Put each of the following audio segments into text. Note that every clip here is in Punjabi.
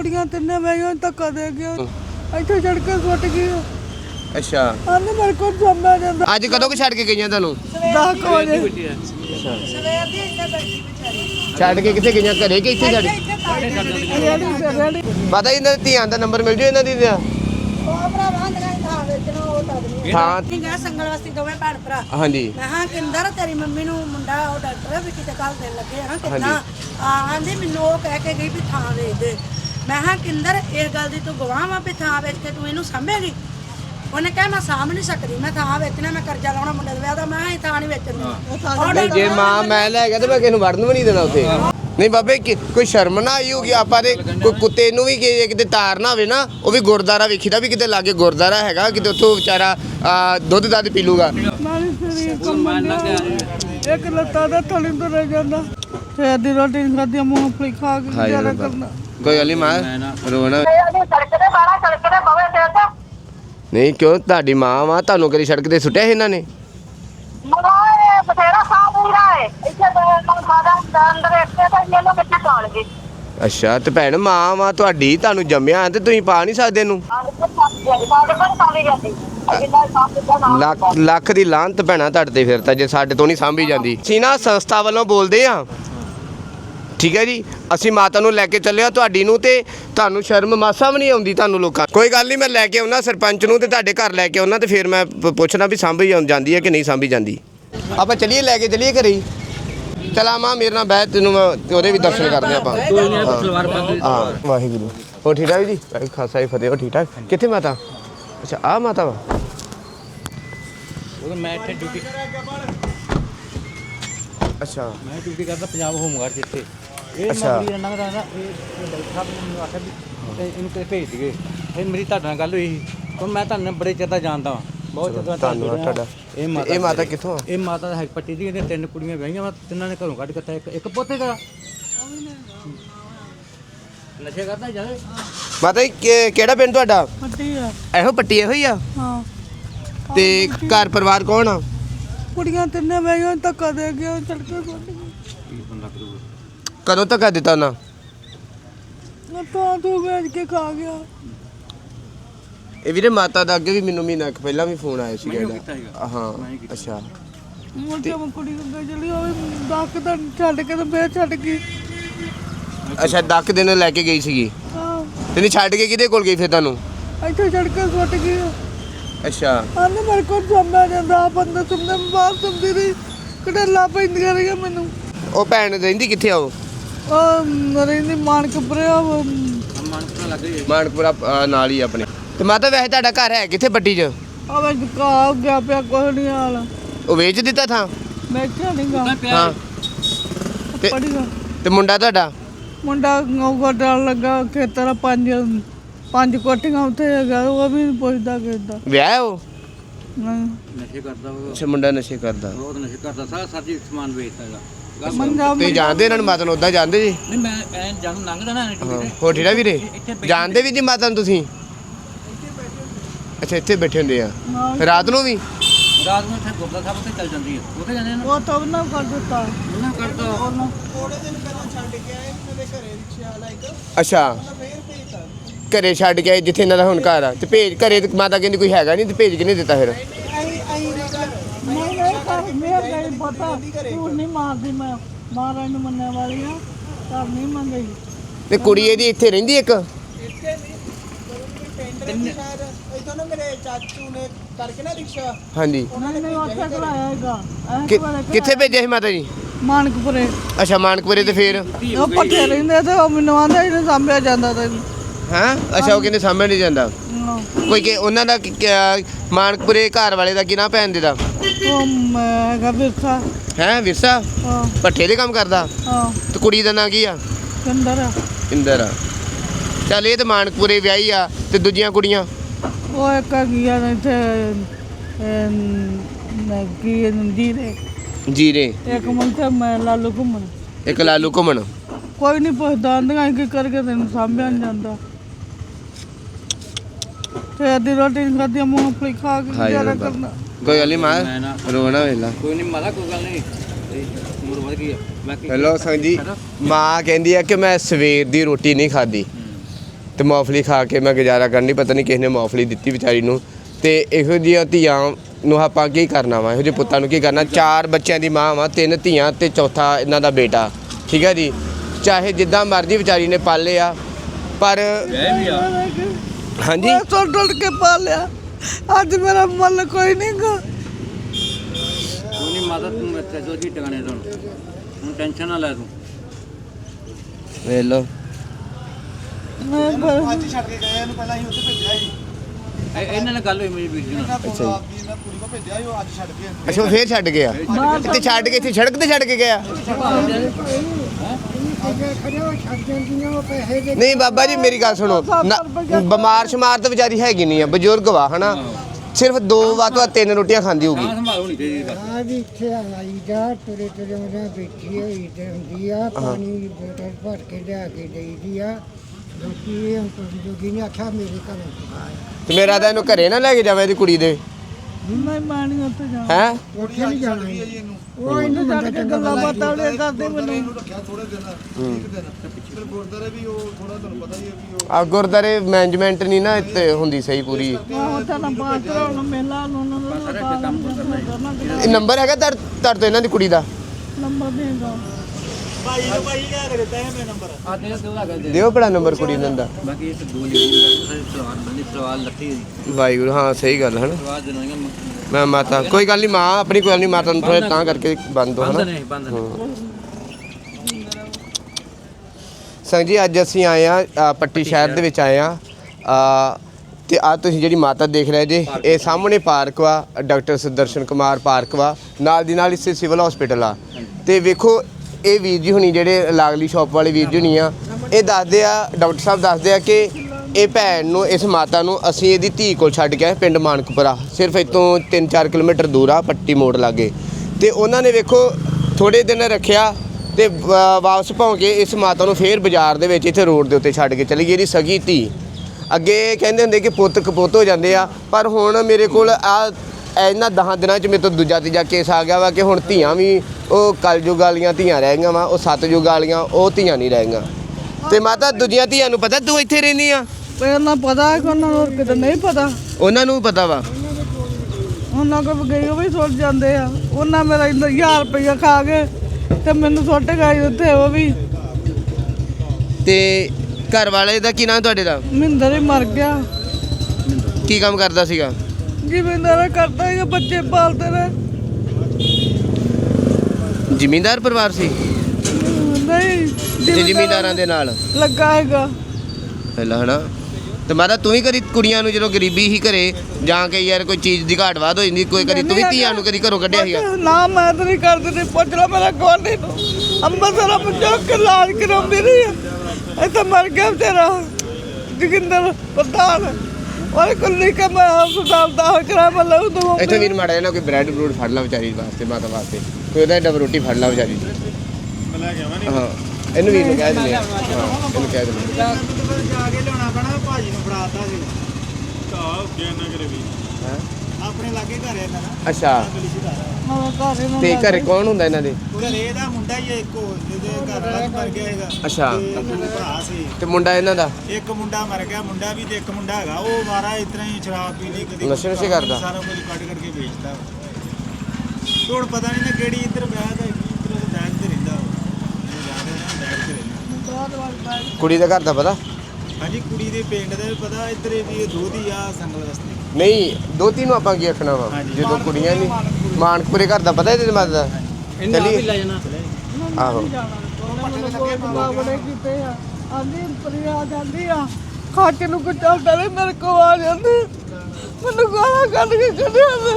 ਕੁੜੀਆਂ ਤਿੰਨੇ ਬੈਗਾਂ ਧੱਕਾ ਦੇ ਗਿਆ। ਇੱਥੇ ਚੜ ਕੇ ਸੁੱਟ ਗਈ। ਅੱਛਾ। ਆਨੇ ਮੇਰੇ ਕੋਲ ਜੰਮਿਆ ਜਾਂਦਾ। ਅੱਜ ਕਦੋਂ ਕਿ ਛੱਡ ਕੇ ਗਈਆਂ ਤੁਹਾਨੂੰ? 10 ਵਜੇ। ਛੱਡ ਕੇ ਕਿੱਥੇ ਗਈਆਂ? ਘਰੇ ਕਿ ਇੱਥੇ ਛੱਡ ਪਤਾ ਇਹਨਾਂ ਦੀ ਧੀਆਂ ਦਾ ਨੰਬਰ ਮਿਲ ਜੂ ਇਹਨਾਂ ਦੀ ਦਾ ਉਹ ਭਰਾਵਾ ਅੰਦਰਾਂ ਥਾਂ ਵੇਚਣਾ ਉਹ ਤਾਂ ਥਾਂ? ਨਹੀਂ ਗਾ ਸੰਗਲ ਵਾਸਤੇ ਦੋਵੇਂ ਭੈਣ ਭਰਾ। ਹਾਂਜੀ। ਮੈਂ ਹਾਂ ਕਿੰਦਰ ਤੇਰੀ ਮੰਮੀ ਨੂੰ ਮੁੰਡਾ ਉਹ ਡਾਕਟਰ ਵੀ ਕਿਤੇ ਕੱਲ ਦੇਣ ਲੱਗੇ ਹਾਂ ਕਿੰਨਾ ਆਂਦੀ ਮੈਨੂੰ ਉਹ ਕਹਿ ਕੇ ਗਈ ਵੀ ਥਾਂ ਵੇਚ ਦੇ। ਮੈਂ ਹਾਂ ਕਿੰਦਰ ਇਸ ਗੱਲ ਦੀ ਤੂੰ ਗਵਾਹ ਵਾ ਵੀ ਥਾਂ ਵੇਚ ਕੇ ਤੂੰ ਇਹਨੂੰ ਸਾਂਭੇਗੀ? ਉਹਨੇ ਕਿਹਾ ਮੈਂ ਸਾਂਭ ਨਹੀਂ ਸਕਦੀ ਮੈਂ ਥਾਂ ਵੇਚਣਾ ਮੈਂ ਕਰਜ਼ਾ ਲਾਉਣਾ ਮੁੰਡੇ ਦੇ ਵਿਆਹ ਦਾ ਮੈਂ ਇਹ ਥਾਂ ਨਹੀਂ ਵੇਚਣ। ਨਹੀਂ ਜੇ ਮਾਂ ਮੈਂ ਲੈ ਗਿਆ ਤੇ ਮੈਂ ਕਿਸ ਨੂੰ ਵੜਨ ਵੀ ਨਹੀਂ ਦੇਣਾ ਉੱਥੇ। ਨਹੀਂ ਬਾਬੇ ਕਿ- ਕੋਈ ਸ਼ਰਮ ਨਾ ਆਈ ਹੋਗੀ ਆਪਾਂ ਦੇ ਕੋਈ ਕੁੱਤੇ ਨੂੰ ਵੀ ਕਿ ਕਿਤੇ ਤਾਰ ਨਾ ਹੋਵੇ ਨਾ ਉਹ ਵੀ ਗੁਰਦਾਰਾ ਵੇਖੀਦਾ ਵੀ ਕਿਤੇ ਲਾਗੇ ਗੁਰਦਾਰਾ ਹੈਗਾ ਕਿਤੇ ਉੱਥੋਂ ਵਿਚਾਰਾ ਆ, ਦੁੱਧ ਦੱਧ ਪੀ ਲੂਗਾ। ਨਾਲੇ ਸਰੀਰ ਕੰਮਣ ਡਿਆ। ਇੱਕ ਲੱਤਾਂ ਦਾ ਥਲੀ ਤੋਂ ਰਹਿ ਜਾਂਦਾ। ਤੇ ਅੱਧੀ ਰੋਟੀ ਨਹੀਂ ਖਾਦੀ ਮੂੰਗਫਲੀ ਖਾ ਕੇ ਗੁਜ਼ਾਰਾ। ਕਰਨਾ। ਕੋਈ ਗੱਲ ਨਹੀਂ ਮਾਂ। ਰੋਣਾ ਸੜਕ ਤੇ ਬਾੜਾ ਸੜਕ ਤੇ ਬਵੇ ਤੇ। ਨਹੀਂ ਕਿਉਂ? ਤੁਹਾਡੀ ਮਾਂ ਵਾ ਤੁਹਾਨੂੰ ਕਦੀ ਸੜਕ ਤੇ ਸੁੱਟਿਆ ਸੀ ਇਹਨਾਂ ਨੇ? ਮਗਾਏ ਬਥੇਰਾ ਸਾਹ ਨਹੀਂ ਰਾਏ ਇੱਥੇ ਦੋ ਖਾਦਾ ਅੰਦਰ ਇੱਥੇ ਤਾਂ ਇਹ ਲੋਕ ਕਿੱਥੇ ਕਾਲ ਗਏ ਅੱਛਾ ਤੇ ਭੈਣ ਮਾਂ ਵਾ ਤੁਹਾਡੀ ਤੁਹਾਨੂੰ ਜੰਮਿਆ ਤੇ ਤੁਸੀਂ ਪਾ ਨਹੀਂ ਸਕਦੇ ਇਹਨੂੰ? ਲੱਖ ਲੱਖ ਦੀ ਲਾਂਤ ਭੈਣਾ ਤੁਹਾਡੇ ਤੇ ਫਿਰ ਤਾਂ ਜੇ ਸਾਡੇ ਤੋਂ ਨਹੀਂ ਸਾਂਭੀ ਜਾਂਦੀ। ਅਸੀਂ ਨਾ ਸੰਸਥਾ ਵੱਲੋਂ ਬੋਲਦੇ ਆ ਠੀਕ ਹੈ ਜੀ? ਅਸੀਂ ਮਾਤਾ ਨੂੰ ਲੈ ਕੇ ਚੱਲੇ ਆ ਤੁਹਾਡੀ ਨੂੰ ਤੇ ਤੁਹਾਨੂੰ ਸ਼ਰਮ ਮਾਸਾ ਵੀ ਨਹੀਂ ਆਉਂਦੀ ਤੁਹਾਨੂੰ ਲੋਕਾਂ ਕੋਈ ਗੱਲ ਨਹੀਂ ਮੈਂ ਲੈ ਕੇ ਆਉਣਾ ਸਰਪੰਚ ਨੂੰ ਤੇ ਤੁਹਾਡੇ ਘਰ ਲੈ ਕੇ ਆਉਣਾ ਤੇ ਫਿਰ ਮੈਂ ਪੁੱਛਣਾ ਵੀ ਸਾਂਭੀ ਜਾਂਦੀ ਹੈ ਕਿ ਨਹੀਂ ਸਾਂਭੀ ਜਾਂਦੀ। ਆਪਾਂ ਚੱਲੀਏ ਲੈ ਕੇ ਚੱਲੀਏ ਘਰੇ ਹੀ। ਚਲਾ ਮਾਂ ਮੇਰੇ ਨਾਲ ਬਹਿ ਤੈਨੂੰ ਉਹਦੇ ਵੀ ਦਰਸ਼ਨ ਕਰਦੇ ਆਪਾਂ। ਹਾਂ ਵਾਹਿਗੁਰੂ। ਹੋ ਠੀਕ ਠਾਕ ਜੀ? ਖਾਲਸਾ ਜੀ ਫਤਿਹ। ਹੋ ਠੀਕ ਠਾਕ? ਕਿੱਥੇ ਮਾਤਾ? ਅੱਛਾ ਆ ਮਾਤਾ ਵਾ। ਉਹ ਮੈਂ ਇੱਥੇ ਡਿਊਟੀ ਅੱਛਾ। ਮੈਂ ਡਿਊਟੀ ਕਰਦਾ ਪੰਜਾਬ ਹੋਮਗਾਰਡ ਜਿੱਥੇ। ਇਹ ਅੱਛਾ। ਨੌਕਰੀ ਲੰਘਦਾ ਨਾ ਇਹ ਇਹ ਡਾਕਟਰ ਸਾਹਿਬ ਨੇ ਮੈਨੂੰ ਆਖਿਆ ਵੀ ਤੇ ਇਹਨੂੰ ਕਿਤੇ ਭੇਜ ਦਈਏ। ਫਿਰ ਮੇਰੀ ਤੁਹਾਡੇ ਨਾਲ ਗੱਲ ਹੋਈ ਸੀ ਹੁਣ ਮੈਂ ਤੁਹਾਨੂੰ ਬੜੇ ਚਿਰ ਦਾ ਜਾਣਦਾ ਵਾਂ। ਬਹੁਤ ਚਿਰ ਦਾ ਧੰਨਵਾਦ ਜੁੜਿਆ। ਤੁਹਾਡਾ। ਇਹ ਮਾਤਾ ਇਹ ਮਾਤਾ ਕਿੱਥੋਂ ਆ? ਇਹ ਮਾਤਾ ਹੈ ਪੱਟੀ ਦੀ ਇਹਦੇ ਤਿੰਨ ਕੁੜੀਆਂ ਵਿਆਹੀਆਂ ਵਾ ਤਿੰਨਾਂ ਨੇ ਘਰੋਂ ਕੱਢ ਕੇ ਦਿੱਤਾ ਇੱਕ ਇੱਕ ਪੋਤੇ ਦਾ। ਨਸ਼ੇ ਕਰਦਾ ਜਾਵੇ ਮਾਤਾ ਜੀ ਕਿ- ਕਿਹੜਾ ਪਿੰਡ ਤੁਹਾਡਾ? ਫੱਟੀ ਆ। ਇਹੋ ਪੱਟੀ ਇਹੋ ਹੀ ਆ? ਹਾਂ। ਤੇ ਘਰ ਪਰਿਵਾਰ ਕੌਣ ਆ? ਕੁੜੀਆਂ ਤਿੰਨੇ ਬੈਗਾਂ ਧੱਕਾ ਦੇ ਕੇ ਸੁੱਟ ਗਈ ਕੀ ਬੰਦਾ ਕਰੂ ਕਦੋਂ ਤੱਕ ਦਿੱਤਾ ਨਾ ਲੱਤਾਂ ਤੋਂ ਵੇਚ ਕੇ ਖਾ ਗਿਆ। ਇਹ ਵੀਰੇ ਮਾਤਾ ਦਾ ਅੱਗੇ ਵੀ ਮੈਨੂੰ ਮਹੀਨਾ ਕੁ ਪਹਿਲਾਂ ਵੀ ਫੋਨ ਆਇਆ ਸੀਗਾ ਮੈਂ ਇਹਦਾ। ਕੀਤਾ ਸੀਗਾ। ਹਾਂ ਮੈਂ ਹੀ ਕੀਤਾ। ਅੱਛਾ। ਮੁੜ ਕੇ ਮੈਂ ਕੁੜੀ ਨੂੰ ਚਲੀ ਉਹ ਡੱਕ ਤਾਂ ਛੱਡ ਕੇ ਤੇ ਫੇਰ ਛੱਡ ਗਈ। ਅੱਛਾ ਡੱਕ ਦਿਨ ਲੈ ਕੇ ਗਈ ਸੀਗੀ? ਹਾਂ। ਤੇ ਨਹੀਂ ਛੱਡ ਕੇ ਕਿਹਦੇ ਕੋਲ ਗਈ ਫਿਰ ਤੁਹਾਨੂੰ? ਇੱਥੇ ਚੜ ਕੇ ਸੁੱਟ ਗਈ ਅੱਛਾ। ਆਨੇ ਮੇਰੇ ਕੋਲ ਜੰਮਿਆ ਜਾਂਦਾ ਬੰਦਾ ਸੁਣਨੇ ਬਾਹਰ ਸੁਣਦੀ ਰਹੀ ਕਢੇਲਾ ਪੈਂਦੀਆਂ ਰਹੀਆਂ ਮੈਨੂੰ। ਉਹ ਭੈਣ ਰਹਿੰਦੀ ਕਿੱਥੇ ਆ ਉਹ? ਉਹ ਨਰਿੰਦੀ ਮਾਨਕਪੁਰੇ ਉਹ ਮਾਨਪੁਰਾ ਲੱਗ ਗਈ ਮਾਨਕਪੁਰਾ ਅਹ, ਨਾਲ ਹੀ ਆਪਣੇ। ਤੇ ਮਾਤਾ ਵੈਸੇ ਤੁਹਾਡਾ ਘਰ ਹੈ ਕਿੱਥੇ ਪੱਟੀ 'ਚ? ਆਵੇ ਕਾ ਗਿਆ ਪਿਆ ਕੋਈ ਨਹੀਂ ਹਾਲ। ਉਹ ਵੇਚ ਦਿੱਤਾ ਥਾਂ? ਬੈਠਿਆ ਨਹੀਂ ਗਾ। ਹਾਂ। ਤੇ- ਪੜੀਗਾ ਤੇ ਮੁੰਡਾ ਤੁਹਾਡਾ? ਮੁੰਡਾ ਉਹ ਡਾਲ ਲੱਗਾ ਖੇਤਰ ਪੰਜ ਪੰਜ ਕੋਠੀਆਂ ਉੱਥੇ ਹੈਗਾ ਉਹ ਵੀ ਨਹੀਂ ਪੁੱਛਦਾ ਕਿਦਾਂ ਵਿਆਹ ਹੈ ਉਹ? ਨਹੀਂ ਨਸ਼ੇ ਕਰਦਾ ਉਹ। ਅੱਛਾ ਮੁੰਡਾ ਨਸ਼ੇ ਕਰਦਾ। ਬਹੁਤ ਨਸ਼ੇ ਕਰਦਾ ਸਾਰਾ ਸਾਜੀ ਸਮਾਨ ਵੇਚਦਾ ਹੈਗਾ। ਤੁਸੀਂ ਜਾਣਦੇ ਇਹਨਾਂ ਨੂੰ ਮਾਤਾ ਨੂੰ ਉਦਾਂ ਜਾਣਦੇ ਜੀ? ਨਹੀਂ ਮੈਂ ਐਂ ਜਦ ਲੰਘਦਾ ਨਾ ਡਿਊਟੀ ਹਾਂ ਤੇ ਹੋ ਠੀੜਾ ਵੀਰੇ? ਜਾਣਦੇ ਵੀ ਜੀ ਮਾਤਾ ਨੂੰ ਤੁਸੀਂ? ਅੱਛਾ ਇੱਥੇ ਬੈਠੇ ਹੁੰਦੇ ਆ। ਰਾਤ ਨੂੰ ਵੀ? ਰਾਤ ਨੂੰ ਇੱਥੇ ਗੁਰਦਾ ਸਾਹਿਬ ਉੱਤੇ ਚੱਲ ਜਾਂਦੀ ਹੈ ਉੱਥੇ ਜਾਂਦੇ ਨੇ? ਉਹ ਤਾਂ ਨਾ ਕਰ ਦਿੱਤਾ। ਉਹਨਾਂ ਕਰਦਾ ਅੱਛਾ। ਘਰੇ ਛੱਡ ਕੇ ਆਏ ਜਿੱਥੇ ਇਹਨਾਂ ਦਾ ਹੁਣ ਘਰ ਆ। ਤੇ ਭੇਜ ਘਰੇ ਤੇ ਮਾਤਾ ਕਹਿੰਦੀ ਕੋਈ ਹੈਗਾ ਨਹੀਂ ਤੇ ਭੇਜ ਕੇ ਨਹੀਂ ਦਿੱਤਾ ਫਿਰ ਨਹੀਂ ਨਹੀਂ ਕਰ ਨਹੀਂ ਤੂੰ ਨਹੀਂ ਮਾਰਦੀ ਮੈਂ। ਮਾਰਨ ਨੂੰ ਮੰਨਣ ਵਾਲੀ ਆ ਕਰ ਨਹੀਂ ਮੰਗਈ ਤੇ ਕੁੜੀ ਇਹਦੀ ਇੱਥੇ ਰਹਿੰਦੀ ਇੱਕ? ਇਥੋਂ ਨਾ ਮੇਰੇ ਚਾਚੂ ਨੇ ਕਰਕੇ ਨਾ ਰਿਕਸ਼ਾ। ਹਾਂਜੀ। ਉਹਨਾਂ ਨੇ ਉੱਥੇ ਕਰਾਇਆ ਹੈਗਾ। ਕਿੱਥੇ ਭੇਜਿਆ ਸੀ ਮਾਤਾ ਜੀ? ਮਾਨਕਪੁਰੇ। ਅੱਛਾ ਮਾਨਕਪੁਰੇ ਤੇ ਫਿਰ? ਉਹ ਪੱਠੇ ਰਹਿੰਦੇ ਤੇ ਉਹ ਮੈਨੂੰ ਆਂਦਾ ਇਹਨੇ ਸਾਂਭਿਆ ਜਾਂਦਾ ਤੈਨੂੰ ਹਾਂ? ਅੱਛਾ ਉਹ ਕਹਿੰਦੇ ਸਾਹਮਣੇ ਨਹੀਂ ਜਾਂਦਾ। ਕੋਈ ਕਿ ਉਹਨਾਂ ਦਾ ਮਾਨਕਪੁਰੇ ਘਰ ਵਾਲੇ ਦਾ ਕੀ ਨਾਂ ਭੈਣ ਦੇ ਦਾ? ਉਹ ਮੈਂ ਗਬਿਰਸਾ ਹੈ ਵਿਰਸਾ? ਹਾਂ। ਪੱਠੇ ਦੇ ਕੰਮ ਕਰਦਾ? ਹਾਂ। ਤੇ ਕੁੜੀ ਦਾ ਨਾਂ ਕੀ ਆ? ਕੰਦਰ ਇੰਦਰ। ਆ ਚੱਲ ਇਹ ਤੇ ਮਾਨਕਪੁਰੇ ਵਿਆਹੀ ਆ ਤੇ ਦੂਜੀਆਂ ਕੁੜੀਆਂ? ਉਹ ਇੱਕ ਗਿਆ ਨੇ ਅਮ, ਕੀ ਜੀਰੇ ਜੀਰੇ ਇੱਕ ਮੁੰਡਾ ਮੈਂ ਲਾਲੂ ਘੁੰਮਣ। ਇੱਕ ਲਾਲੂ ਘੁੰਮਣ। ਕੋਈ ਨਹੀਂ ਪੁੱਛਦਾ ਆਂਦੀਆਂ ਕੀ ਕਰਕੇ ਤੈਨੂੰ ਸਾਂਭਿਆ ਜਾਂਦਾ। ਤੇ ਅੱਧੀ ਰੋਟੀ ਨਹੀਂ ਖਾਦੀ ਮੂੰਗਫਲੀ ਖਾ ਕੇ ਹਾਏ ਗੁਜ਼ਾਰਾ ਰੱਬਾ। ਕਰਨਾ। ਕੋਈ ਗੱਲ ਨਹੀਂ ਮਾਂ ਨਾ ਰੋਣਾ ਵੇਲਾ। ਕੋਈ ਨਹੀਂ ਮਾਲਾ ਕੋਈ ਗੱਲ ਨਹੀਂ ਇਹ ਉਮਰ ਵਧ ਗਈ ਆ। ਬਾਕੀ ਹੈਲੋ ਸੰਗ ਜੀ ਮਾਂ ਕਹਿੰਦੀ ਆ ਕਿ ਮੈਂ ਸਵੇਰ ਦੀ ਰੋਟੀ ਨਹੀਂ ਖਾਦੀ ਤੇ ਮੌਫਲੀ ਖਾ ਕੇ ਮੈਂ ਗੁਜ਼ਾਰਾ ਕਰਨੀ ਪਤਾ ਨਹੀਂ ਕਿਸ ਨੇ ਮੌਫਲੀ ਦਿੱਤੀ ਵਿਚਾਰੀ ਨੂੰ। ਤੇ ਇਹੋ ਜਿਹੀਆਂ ਧੀਆਂ ਨੂੰ ਆਪਾਂ ਕੀ ਕਰਨਾ ਵਾ? ਇਹੋ ਜਿਹੇ ਪੁੱਤਾਂ ਨੂੰ ਕੀ ਕਰਨਾ? ਚਾਰ ਬੱਚਿਆਂ ਦੀ ਮਾਂ ਵਾ ਤਿੰਨ ਧੀਆਂ ਤੇ ਚੌਥਾ ਇਹਨਾਂ ਦਾ ਬੇਟਾ। ਠੀਕ ਹੈ ਜੀ? ਚਾਹੇ ਜਿੱਦਾਂ ਮਰਜ਼ੀ ਵਿਚਾਰੀ ਨੇ ਪਾਲੇ ਆ ਪਰ ਹਾਂਜੀ? ਟੁੱਟ ਟੁੱਟ ਕੇ ਪਾਲਿਆ ਅੱਜ ਮੇਰਾ ਮਨ ਕੋਈ ਨਹੀਂ ਗਾ। ਨਹੀਂ ਮਾਤਾ ਤੂੰ ਇੱਥੇ ਚਲ ਗਈ ਟਿਕਾਣੇ ਤੋਂ। ਹੁਣ ਟੈਨਸ਼ਨ ਨਾ ਲੈ ਤੂੰ। ਵੇਖ ਲਓ। ਮੈਂ ਬ- ਅੱਜ ਛੱਡ ਕੇ ਗਏ ਇਹਨੂੰ ਪਹਿਲਾਂ ਹੀ ਉੱਥੇ ਭੇਜਿਆ ਸੀ। ਇਹ- ਇਹਨਾਂ ਨਾਲ ਗੱਲ ਹੋਈ ਮੇਰੀ ਵੀਰ ਜੀ ਨਾਲ। ਆਪ ਜੀ ਇਹਨਾਂ ਕੁੜੀ ਕੋ ਭੇਜਿਆ ਸੀ ਉਹ ਅੱਜ ਛੱਡ ਕੇ ਅੱਛਾ ਉਹ ਫੇਰ ਛੱਡ ਗਿਆ? ਤੇ ਛੱਡ ਕੇ ਇੱਥੇ ਸੜਕ ਤੇ ਛੱਡ ਕੇ ਗਿਆ? ਨਹੀਂ ਬਾਬਾ ਜੀ ਮੇਰੀ ਗੱਲ ਸੁਣੋ। ਨਾ- ਬਿਮਾਰ ਸ਼ਮਾਰ ਤਾਂ ਵਿਚਾਰੀ ਹੈਗੀ ਨਹੀਂ ਆ ਬਜ਼ੁਰਗ ਵਾ ਹਨਾ? ਸਿਰਫ ਦੋ ਵੱਧ ਤੋਂ ਵੱਧ ਤਿੰਨ ਰੋਟੀਆਂ ਖਾਂਦੀ ਹੋਊਗੀ। ਹਾਂ ਸੰਭਾਲ ਹੋਣੀ ਚਾਹੀਦੀ ਬਸ। ਆ ਵੀ ਇੱਥੇ ਆਈ ਜਾ ਤੁਰੇ ਤੁਰੇ ਉਹਨਾਂ ਬੈਠੀ ਹੋਈ ਤੇ ਹੁੰਦੀ ਆ ਪਾਣੀ ਦੀ ਬੋਤਲ ਭਰ ਕੇ ਲਿਆ ਕੇ ਦੇਈਦੀ ਆ। ਰੋਟੀ ਇਹ ਅੰਕਲ ਜੋਗੀ ਨੇ ਆਖਿਆ ਮੇਰੇ ਘਰੋਂ ਪਕਾ ਤੇ ਮੇਰਾ ਤਾਂ ਇਹਨੂੰ ਘਰੇ ਨਾ ਲੈ ਕੇ ਜਾਵੇ ਇਹਦੀ ਕੁੜੀ ਦੇ। ਮੈਂ ਮਾਣੀ ਉੱਤੇ ਜਾ ਹੈ? ਉੱਥੇ ਨਹੀਂ ਜਾਣਾ ਇਹਨੂੰ। ਉਹ ਇਹਨੂੰ ਛੱਡ ਕੇ ਗੱਲਾਂ ਬਾਤਾਂ ਉਹਨੇ ਕਰਦੇ ਮੈਨੂੰ। ਇਹਨੂੰ ਰੱਖਿਆ ਥੋੜੇ ਦਿਨ ਇੱਕ ਦਿਨ। ਫਿਰ ਗੁਰਦਾਰੇ ਵੀ ਉਹ ਥੋੜਾ ਤੁਹਾਨੂੰ ਪਤਾ ਹੀ ਹੈ ਵੀ ਉਹ ਆ ਗੁਰਦਾਰੇ ਮੈਨੇਜਮੈਂਟ ਨਹੀਂ ਨਾ ਇੱਥੇ ਹੁੰਦੀ ਸਹੀ ਪੂਰੀ। ਕਰਾਉਣ ਮੇਲਾ ਨੂੰ ਕਰਨਾ ਇਹ ਨੰਬਰ ਹੈਗਾ ਤੜ ਤੜ ਤੋਂ ਇਹਨਾਂ ਦੀ ਕੁੜੀ ਦਾ? ਨੰਬਰ ਦੇਗਾ ਭਾਈ ਨੂੰ ਭਾਈ ਲਿਆ ਕੇ ਦਿੱਤਾ ਹੈ ਮੈਂ ਨੰਬਰ। ਆ ਦੇ ਦੋ ਲੱਗਾ ਦੇ ਦਿਓ ਬੜਾ ਨੰਬਰ ਕੁੜੀ ਦਾ ਬਾਕੀ ਇਹ ਤਾਂ ਦੋ ਜਿਹੜੀ ਸਵਾਲ ਬੰਦੀ ਸਵਾਲ ਲੱਥੀ ਹੋਈ ਵਾਹਿਗੁਰੂ ਹਾਂ ਸਹੀ ਗੱਲ ਹੈ ਨਾ। ਸਵਾਲ ਜਨਾਈਆਂ ਮੈਂ ਮਾਤਾ ਕੋਈ ਗੱਲ ਨਹੀਂ ਮਾਂ ਆਪਣੀ ਕੋਈ ਗੱਲ ਨਹੀਂ ਮਾਤਾ ਨੂੰ ਥੋੜੇ ਤਾਂ ਕਰਕੇ ਬੰਦ ਹੋ ਬੰਦ ਹਨਾ? ਨੇ ਬੰਦ ਨੇ। ਸੰਗ ਜੀ ਅੱਜ ਅਸੀਂ ਆਏ ਆ ਪੱਟੀ ਸ਼ਹਿਰ ਦੇ ਵਿੱਚ ਆਏ ਆ ਤੇ ਆ ਤੁਸੀਂ ਜਿਹੜੀ ਮਾਤਾ ਦੇਖ ਰਹੇ ਜੇ ਇਹ ਸਾਹਮਣੇ ਪਾਰਕ ਵਾ ਡਾਕਟਰ ਸੁਦਰਸ਼ਨ ਕੁਮਾਰ ਪਾਰਕ ਵਾ। ਨਾਲ ਦੀ ਨਾਲ ਇਸੇ ਸਿਵਲ ਹਸਪੀਟਲ ਆ। ਤੇ ਵੇਖੋ ਇਹ ਵੀਰ ਜੀ ਹੁਣੀ ਜਿਹੜੇ ਲਾਗਲੀ ਸ਼ਾਪ ਵਾਲੇ ਵੀਰ ਜੀ ਹੁਣੀ ਆ, ਇਹ ਦੱਸਦੇ ਆ, ਡਾਕਟਰ ਸਾਹਿਬ ਦੱਸਦੇ ਆ ਕਿ ਇਹ ਭੈਣ ਨੂੰ, ਇਸ ਮਾਤਾ ਨੂੰ ਅਸੀਂ ਇਹਦੀ ਧੀ ਕੋਲ ਛੱਡ ਕੇ ਆਏ ਪਿੰਡ ਮਾਨਕਪੁਰਾ। ਸਿਰਫ ਇੱਥੋਂ 3-4 ਕਿਲੋਮੀਟਰ ਦੂਰ ਆ, ਪੱਟੀ ਮੋੜ ਲਾਗੇ। ਤੇ ਉਹਨਾਂ ਨੇ ਵੇਖੋ ਥੋੜੇ ਦਿਨ ਰੱਖਿਆ ਤੇ ਵਾਪਸ ਭੌਂ ਕੇ ਇਸ ਮਾਤਾ ਨੂੰ ਫੇਰ ਬਾਜ਼ਾਰ ਦੇ ਵਿੱਚ ਇੱਥੇ ਰੋਡ ਦੇ ਉੱਤੇ ਛੱਡ ਕੇ ਚਲੀ ਗਈ ਇਹਦੀ ਸਗੀ ਧੀ। ਅੱਗੇ ਕਹਿੰਦੇ ਹੁੰਦੇ ਕਿ ਪੁੱਤ ਕਪੁੱਤ ਹੋ ਜਾਂਦੇ ਆ, ਪਰ ਹੁਣ ਮੇਰੇ ਕੋਲ ਆ ਇਹਨਾਂ 10 ਦਿਨਾਂ ਚ ਮੇਰੇ ਤੋਂ ਦੂਜਾ ਤੀਜਾ ਕੇਸ ਆ ਗਿਆ ਵਾ ਕਿ ਹੁਣ ਧੀਆਂ ਵੀ ਉਹ ਕਲਯੁਗ ਵਾਲੀਆਂ ਧੀਆਂ ਰਹਿ ਗਈਆਂ ਵਾ ਉਹ ਸਤਯੁਗ ਵਾਲੀਆਂ ਉਹ ਧੀਆਂ ਨਹੀਂ ਰਹਿ ਗਈਆਂ। ਤੇ ਮਾਤਾ ਦੂਜੀਆਂ ਧੀਆਂ ਨੂੰ ਪਤਾ ਤੂੰ ਇੱਥੇ ਰਹਿੰਦੀ ਆ? ਪਹਿਲਾਂ ਪਤਾ ਕਿ ਉਹਨਾਂ ਨੂੰ ਹੋਰ ਕਿਤੇ ਨਹੀਂ ਪਤਾ। ਉਹਨਾਂ ਨੂੰ ਵੀ ਪਤਾ ਵਾ। ਉਹਨਾਂ ਕੋਲ ਗਈ ਉਹ ਵੀ ਸੁੱਟ ਜਾਂਦੇ ਆ। ਉਹਨਾਂ ਮੇਰਾ 1000 ਰੁਪਇਆ ਖਾ ਕੇ ਤੇ ਮੈਨੂੰ ਸੁੱਟ ਗਏ ਉੱਥੇ ਉਹ ਵੀ। ਤੇ ਘਰ ਵਾਲੇ ਦਾ ਕੀ ਨਾਮ ਤੁਹਾਡੇ ਦਾ? ਮਿੰਦਰ ਹੀ ਮਰ ਗਿਆ। ਕੀ ਕੰਮ ਕਰਦਾ ਸੀਗਾ? ਜਿਵੇਂ ਕਰਦਾ ਹੈਗਾ ਬੱਚੇ ਪਾਲਦੇ ਨੇ। ਜ਼ਿਮੀਂਦਾਰ ਪਰਿਵਾਰ ਸੀ? ਨਹੀਂ ਤੇ ਜ਼ਿਮੀਂਦਾਰਾਂ ਦੇ ਨਾਲ? ਲੱਗਾ ਹੈਗਾ। ਪਹਿਲਾਂ ਹਨਾ? ਤੇ ਮਾਤਾ ਤੂੰ ਵੀ ਕਦੀ ਕੁੜੀਆਂ ਨੂੰ ਜਦੋਂ ਗਰੀਬੀ ਹੀ ਘਰੇ ਜਾਂ ਕੇ ਯਾਰ ਕੋਈ ਚੀਜ਼ ਦੀ ਘਾਟ ਵਾਧ ਹੋ ਜਾਂਦੀ ਕੋਈ ਕਦੀ ਤੂੰ ਵੀ ਧੀਆਂ ਨੂੰ ਕਦੀ ਘਰੋਂ ਕੱਢਿਆ ਸੀਗਾ? ਨਾ ਮੈਂ ਤਾਂ ਨਹੀਂ ਕਰਦੀ ਤੇ ਪੁੱਛ ਲਾ ਮੇਰਾ ਗਵਾਂਢੀ ਨੂੰ। ਅੰਮ੍ਰਿਤਸਰ ਪੁੱਛੋ ਕਿ ਇਲਾਜ ਕਰਾਉਂਦੀ ਰਹੀ ਹੈ ਇੱਥੇ ਮਰ ਗਿਆ ਤੇਰਾ ਜੋਗਿੰਦਰ ਪ੍ਰਧਾਨ। ਉਹਨੇ ਕੁੱਲੀ ਕੇ ਮੈਂ ਹਸਪਤਾਲ ਦਾ ਕਰਾ ਮੈਂ ਲਊ ਦਵਾਂ ਇੱਥੇ ਵੀਰ ਮਾੜਾ ਜਿਹਾ ਨਾ ਕੋਈ ਬ੍ਰੈਡ ਬਰੂਡ ਫੜ ਲਾ ਵਿਚਾਰੀ ਵਾਸਤੇ ਮਾਤਾ ਵਾਸਤੇ। ਕੋਈ ਉਹਦਾ ਡਬ ਰੋਟੀ ਫੜ ਲਾ ਵਿਚਾਰੀ ਦੀ। ਮੈਂ ਲੈ ਕੇ ਆਵਾਂ ਹਾਂ। ਇਹਨੂੰ ਵੀਰ ਨੂੰ ਕਹਿ ਦਿੰਦੇ ਹਾਂ ਇਹਨੂੰ ਕਹਿ ਦਿੰਦੇ। ਨਹੀਂ ਜਾ ਕੇ ਲਿਆਉਣਾ ਪੈਣਾ ਭਾਜੀ ਨੂੰ ਫੜਾਤਾ ਸੀ। ਕਾ ਗਿਆ ਨਾ ਕਰੇ ਵੀ। ਹੈਂ? ਆਪਣੇ ਲਾਗੇ ਘਰ ਹੈ ਇਹਨਾਂ ਦਾ। ਅੱਛਾ। ਗਲੀ ਚ ਘਰ ਹੈ। ਮੈਂ ਘਰ ਇਹਨੂੰ ਤੇ ਘਰੇ ਕੌਣ ਹੁੰਦਾ ਇਹਨਾਂ ਦੇ? ਉਹਦੇ ਇਹਦਾ ਮੁੰਡਾ ਹੀ ਹੈ ਇੱਕੋ ਜਿਹਦੇ ਘਰ ਵਾਲਾ ਮਰ ਗਿਆ ਹੈਗਾ। ਅੱਛਾ। ਤੇ ਦੋ ਭਰਾ ਸੀ। ਤੇ ਮੁੰਡਾ ਇਹਨਾਂ ਦਾ? ਇੱਕ ਮੁੰਡਾ ਮਰ ਗਿਆ ਮੁੰਡਾ ਵੀ ਤੇ ਇੱਕ ਮੁੰਡਾ ਹੈਗਾ। ਉਹ ਮਾਰਾ ਇਤਨਾ ਹੀ ਸ਼ਰਾਬ ਪੀ ਲਈ ਕਦੀ ਨਸ਼ੇ ਨੁਸ਼ੇ ਕਰਦਾ? ਸਾਰਾ ਕੁਝ ਕੱਢ ਕਰਕੇ ਵੇਚਦਾ। ਤੇ ਹੁਣ ਪਤਾ ਨਹੀਂ ਨਾ ਕਿਹੜੀ ਇੱਧਰ ਵਿਆਹ ਦਾ ਇੱਧਰ ਉਹ ਬੈਗ ਤੇ ਰਹਿੰਦਾ ਉਹ। ਜਾਂਦੇ ਨਾ ਬੈਗ ਤੇ ਰਹਿੰਦਾ। ਕੁੜੀ ਦਾ ਘਰ ਦਾ ਪਤਾ? ਹਾਂਜੀ ਕੁੜੀ ਦੇ ਪਿੰਡ ਦਾ ਵੀ ਪਤਾ ਇੱਧਰ ਵੀ ਇਹ ਦੋਧੀ ਆ ਸੰਗਲ ਰਸਤੇ ਨਹੀਂ ਦੋਤੀ ਨੂੰ ਆਪਾਂ ਕੀ ਆਖਣਾ ਵਾ। ਜਦੋਂ ਕੁੜੀਆਂ ਨਹੀਂ ਮਾਨਕਪੁਰੇ ਘਰ ਦਾ ਪਤਾ ਇਹਦੇ ਮਾਤਾ ਦਾ ਇਹਨੂੰ ਚੱਲੀਏ। ਲੈ ਜਾਣਾ। ਆਹੋ। ਬੜੇ ਕੀਤੇ ਆ। ਆਂਦੀ ਪ੍ਰਿਆ ਜਾਂਦੀ ਆ। ਖਾਕੇ ਨੂੰ ਕੋ ਚੱਲਦਾ ਵੀ ਮੇਰੇ ਕੋ ਆ ਜਾਂਦੀ। ਮੈਨੂੰ ਗਾਲਾਂ ਕੱਢ ਕੇ ਕੱਢਿਆ ਨੇ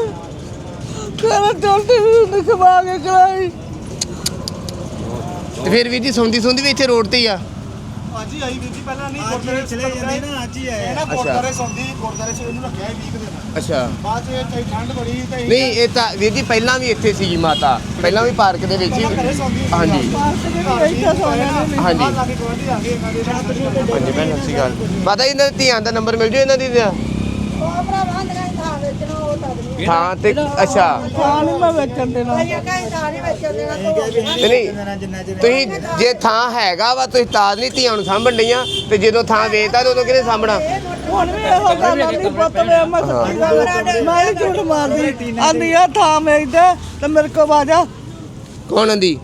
ਤੇਰਾ ਚਲਦੀ ਵੀ ਖਵਾ ਕੇ ਕਰਾਈ ਤੇ ਫਿਰ ਵੀਰ ਜੀ ਸੌਂਦੀ ਸੌਂਦੀ ਵੀ ਇੱਥੇ ਰੋਡ ਤੇ ਹੀ ਆ? ਅੱਜ ਹੀ ਆਈ ਵੀਰ ਜੀ ਪਹਿਲਾਂ ਨਹੀਂ ਗੁਰਦਾਰੇ ਚਲੇ ਜਾਂਦੇ ਨਾ ਅੱਜ ਹੀ ਆਏ ਇਹ ਨਾ ਗੁਰਦਾਰੇ ਸੌਂਦੀ ਗੁਰਦਾਰੇ ਚ ਇਹਨੂੰ ਰੱਖਿਆ ਸੀ 20 ਦਿਨ ਅੱਛਾ। ਬਾਅਦ ਚ ਤੇ ਠੰਡ ਬੜੀ ਤੇ ਨਹੀਂ ਇਹ ਤਾਂ ਵੀਰ ਜੀ ਪਹਿਲਾਂ ਵੀ ਇੱਥੇ ਸੀਗੀ ਮਾਤਾ। ਪਹਿਲਾਂ ਵੀ ਪਾਰਕ ਦੇ ਵਿੱਚ ਹੀ। ਹਾਂਜੀ। ਭੈਣ ਸਤਿ ਸ਼੍ਰੀ ਅਕਾਲ। ਮਾਤਾ ਜੀ ਇਹਨਾਂ ਦੀ ਧੀਆਂ ਦਾ ਨੰਬਰ ਮਿਲ ਜੂ ਇਹਨਾਂ ਦੀ ਦਾ ਉਹ ਭਰਾਵਾਂ ਅੰਦਰਾਂ ਹੀ ਥਾਂ ਵੇਚਣਾ ਉਹ ਤਾਂ ਨਹੀਂ ਥਾਂ ਤੇ ਅੱਛਾ। ਥਾਂ ਨਹੀਂ ਮੈਂ ਵੇਚਣ ਦੇਣਾ। ਭਾਈ ਕਹੀਂ ਥਾਂ ਨਹੀਂ ਵੇਚਣ ਦੇਣਾ ਤੂੰ ਨਹੀਂ ਤੁਸੀਂ ਜੇ ਥਾਂ ਹੈਗਾ ਵਾ ਤੁਸੀਂ ਤਾਂ ਨਹੀਂ ਧੀਆਂ ਨੂੰ ਸਾਂਭਣ ਡਈਆਂ ਤੇ ਜਦੋਂ ਥਾਂ ਵੇਚਦਾ ਤੇ ਉਦੋਂ ਕਿਹਨੇ ਸਾਂਭਣਾ? ਹੁਣ ਵੀ ਇਹੋ ਗੱਲ ਨਹੀਂ ਪੁੱਤ ਵੇ ਮੈਂ ਸੱਚੀ ਗੱਲ ਮੈਂ ਨੀ ਝੂਠ ਮਾਰਦੀ ਆਂਦੀ ਆ ਥਾਂ ਵੇਚਦੇ ਤੇ ਮੇਰੇ ਕੋਲ ਆ ਜਾ। ਕੌਣ ਆਂਦੀ?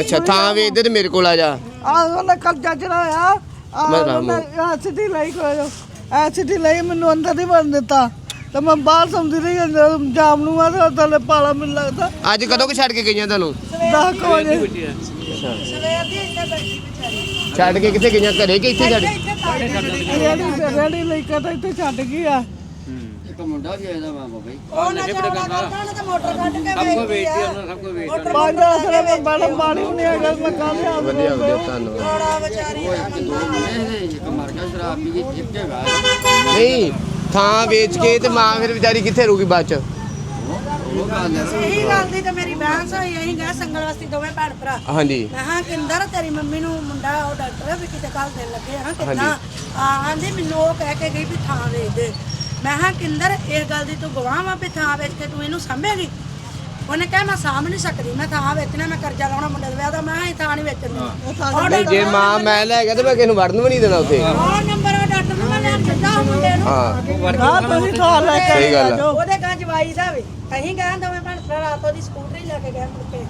ਅੱਛਾ ਥਾਂ ਵੇਚਦੇ ਤੇ ਮੇਰੇ ਕੋਲ ਆ ਜਾ। ਆ ਉਹਨੇ ਕਰਜ਼ਾ ਚੜਾਇਆ ਆ ਰਾਮੂ। ਐਸਿਡੀ ਲਈ ਕੋਈ ਐਸਿਡੀ ਲਈ ਮੈਨੂੰ ਅੰਦਰ ਨਹੀਂ ਵੜਨ ਦਿੱਤਾ। ਤੇ ਮੈਂ ਬਾਹਰ ਸਮਝਦੀ ਰਹੀ ਅੰਦਰ ਜਾਮ ਨੂੰ ਆ ਤੇ ਥੱਲੇ ਪਾਲਾ ਮੈਨੂੰ ਲੱਗਦਾ। ਅੱਜ ਕਦੋਂ ਕਿ ਛੱਡ ਕੇ ਗਈਆਂ ਤੁਹਾਨੂੰ? 10 ਵਜੇ। ਸਵੇਰ ਦੀ ਇੱਥੇ ਬੈਠੀ ਵਿਚਾਰੀ ਛੱਡ ਕੇ ਕਿੱਥੇ ਗਈਆਂ? ਘਰੇ ਕਿ ਇੱਥੇ ਛੱਡ? ਤੇ। ਰੇੜੀ ਲਈ ਕੇ ਤੇ ਇੱਥੇ ਛੱਡ ਗਈ ਆ? ਉਹ ਨਾ ਚੌੜਾ ਕਰਦਾ ਉਹਨੇ ਤਾਂ ਮੋਟਰ ਕੱਢ ਕੇ ਵੇਚਦੀ ਆ ਸਭ ਕੁਝ ਵੇਚ ਪੰਜ ਆਸਰੇ ਮੈਂ ਬੜਾ ਪਾਣੀ ਨਹੀਂ ਹੈਗਾ ਮੈਂ ਕਾਹਦੇ ਆ ਵਧੀਆ ਵਧੀਆ ਧੰਨਵਾਦ। ਚੌੜਾ ਵਿਚਾਰੀ ਨਹੀਂ ਥਾਂ ਵੇਚ ਕੇ ਤੇ ਮਾਂ ਫਿਰ ਵਿਚਾਰੀ ਕਿੱਥੇ ਰਹੂਗੀ ਬਾਅਦ ਚ? ਇਹੀ ਗੱਲ ਦੀ ਤੇ ਮੇਰੀ ਬਹਿਸ ਹੋਈ ਅਸੀਂ ਗਏ ਸੰਗਲ ਵਸਤੀ ਦੋਵੇਂ ਭੈਣ ਭਰਾ। ਹਾਂਜੀ। ਮੈਂ ਹਾਂ ਕਿੰਦਰ ਤੇਰੀ ਮੰਮੀ ਨੂੰ ਮੁੰਡਾ ਉਹ ਡਾਕਟਰ ਆ ਵੀ ਕਿਤੇ ਕੱਲ ਦੇਣ ਲੱਗੇ ਆ। ਕਿੰਨਾ? ਆ ਆਂਦੀ ਮੈਨੂੰ ਉਹ ਕਹਿ ਕੇ ਗਈ ਵੀ ਥਾਂ ਵੇਚ ਦੇ। ਮੈਂ ਹਾਂ ਕਿੰਦਰ ਇਸ ਗੱਲ ਦੀ ਤੂੰ ਗਵਾਹ ਵਾ ਵੀ ਥਾਂ ਵੇਚ ਕੇ ਤੂੰ ਇਹਨੂੰ ਸਾਂਭੇਗੀ? ਉਹਨੇ ਕਿਹਾ ਮੈਂ ਸਾਂਭ ਨਹੀਂ ਸਕਦੀ ਮੈਂ ਥਾਂ ਵੇਚਣਾ ਮੈਂ ਕਰਜ਼ਾ ਲਾਉਣਾ ਮੁੰਡੇ ਦੇ ਵਿਆਹ ਦਾ ਮੈਂ ਕਿਹਾ ਇਹ ਥਾਂ ਨਹੀਂ ਵੇਚਣੀ। ਨਹੀਂ ਜੇ ਮਾਂ ਮੈਂ ਲੈ ਗਿਆ ਤੇ ਮੈਂ ਕਿਸ ਨੂੰ ਵੜਨ ਵੀ ਨਹੀਂ ਦੇਣਾ ਉੱਥੇ। ਉਹ ਨੰਬਰ ਉਹ ਡਾਕਟਰ ਨੂੰ ਮੈਂ ਲੈਣ ਦਿੱਤਾ ਉਹ ਮੁੰਡੇ ਨੂੰ। ਹਾਂ। ਨਾ ਤੁਸੀਂ ਥਾਂ ਲੈ ਕੇ ਸਹੀ ਗੱਲ। ਉਹਦੇ ਗਾਂ ਜਵਾਈ ਦਾ ਵੀ। ਅਸੀਂ ਗਏ ਦੋਵੇਂ ਭੈਣ ਭਰਾ ਰਾਤੋਂ ਦੀ ਸਕੂਟਰੀ ਲੈ ਕੇ ਗਏ ਮੁੜ ਕੇ।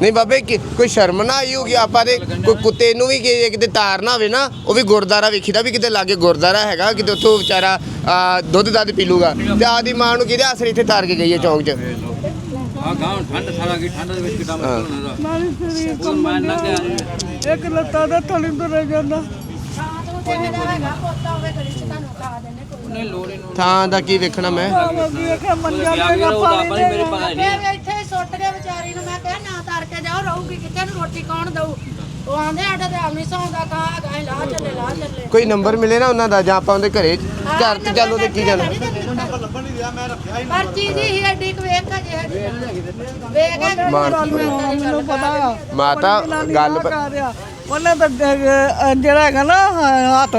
ਨਹੀਂ ਬਾਬੇ ਕਿ- ਕੋਈ ਸ਼ਰਮ ਨਾ ਆਈ ਹੋਗੀ ਆਪਾਂ ਦੇ ਕੋਈ ਕੁੱਤੇ ਨੂੰ ਵੀ ਕਿ- ਕਿਤੇ ਤਾਰ ਨਾ ਹੋਵੇ ਨਾ ਉਹ ਵੀ ਗੁਰਦਾਰਾ ਵੇਖੀਦਾ ਵੀ ਕਿਤੇ ਲਾਗੇ ਗੁਰਦਾਰਾ ਹੈਗਾ ਕਿਤੇ ਉੱਥੋਂ ਵਿਚਾਰਾ ਦੁੱਧ ਦੱਧ ਪੀ ਲੂਗਾ। ਤੇ ਆਦੀ ਮਾਂ ਨੂੰ ਕਿਹਦੇ ਆਸਰੇ ਇੱਥੇ ਤਾਰ ਕੇ ਗਈ ਹੈ ਚੌਂਕ 'ਚ? ਆ ਗਾਂ ਠੰਡ ਸਾਰਾ ਕੀ ਠੰਡ ਦੇ ਵਿੱਚ ਕਿਦਾਂ ਮੁਸ਼ਕਲ ਹੁੰਦਾ। ਮਾਰੀ ਸਰੀਰ ਕੰਮਣ ਇੱਕ ਲੱਤਾਂ ਦਾ ਥਲੀ ਤੁਰੇ ਜਾਂਦਾ। ਸ਼ਾਂਤ ਨੂੰ ਤੇ ਮੇਰਾ ਹੈਗਾ ਪੋਤਾ ਹੋਵੇ ਗਲੀ ਚ ਤੁਹਾਨੂੰ ਖਾ ਦਿੰਦੇ। ਕੋਈ ਨਹੀਂ ਥਾਂ ਦਾ ਕੀ ਵੇਖਣਾ ਮੈਂ? ਆਵਾਂ ਵੀ ਇਹ ਮੰਜਾ ਵਿਆਹ ਤੇ ਗਿਆ ਉਹਦਾ ਪਾਣੀ ਆਪਾਂ ਹੀ ਮੇਰੇ ਦੇ ਪਤਾ ਹੀ ਨਹੀਂ ਮੈਂ ਇੱਥੇ ਹੀ ਸੁੱਟ ਕੇ ਵਿਚਾਰੀ ਨੂੰ ਮੈਂ ਕਿਹਾ ਨਾ ਤਰ ਕੇ ਜਾਓ ਰਹੂਗੀ ਕਿੱਥੇ ਨੂੰ ਰੋਟੀ ਕੌਣ ਦਊ? ਉਹ ਆਂਦੇ ਸਾਡਾ ਤੇ ਆਮੀ ਸੌਂਦਾ ਕਾ ਗਾਇ ਲਾ ਚੱਲੇ ਲਾ ਚੱਲੇ। ਕੋਈ ਨੰਬਰ ਮਿਲੇ ਨਾ ਉਹਨਾਂ ਦਾ ਜਾਂ ਆਪਾਂ ਉਹਦੇ ਘਰੇ ਘਰ ਤੇ ਚੱਲ ਉਹਦੇ ਕੀ ਜਾਣਾ ਪਰਚੀ ਜੀ ਹੀ ਐਡੀ ਕੁ ਵੇਖ ਜੇ ਹੈਗੀ। ਵੇਖ ਕੇ ਮਾਰ ਮੈਨੂੰ ਪਤਾ। ਆ ਮਾਤਾ ਗੱਲ ਰਿਹਾ ਉਹਨੇ ਤਾਂ ਅਹ, ਜਿਹੜਾ ਹੈਗਾ ਨਾ ਹ- ਹੱਥ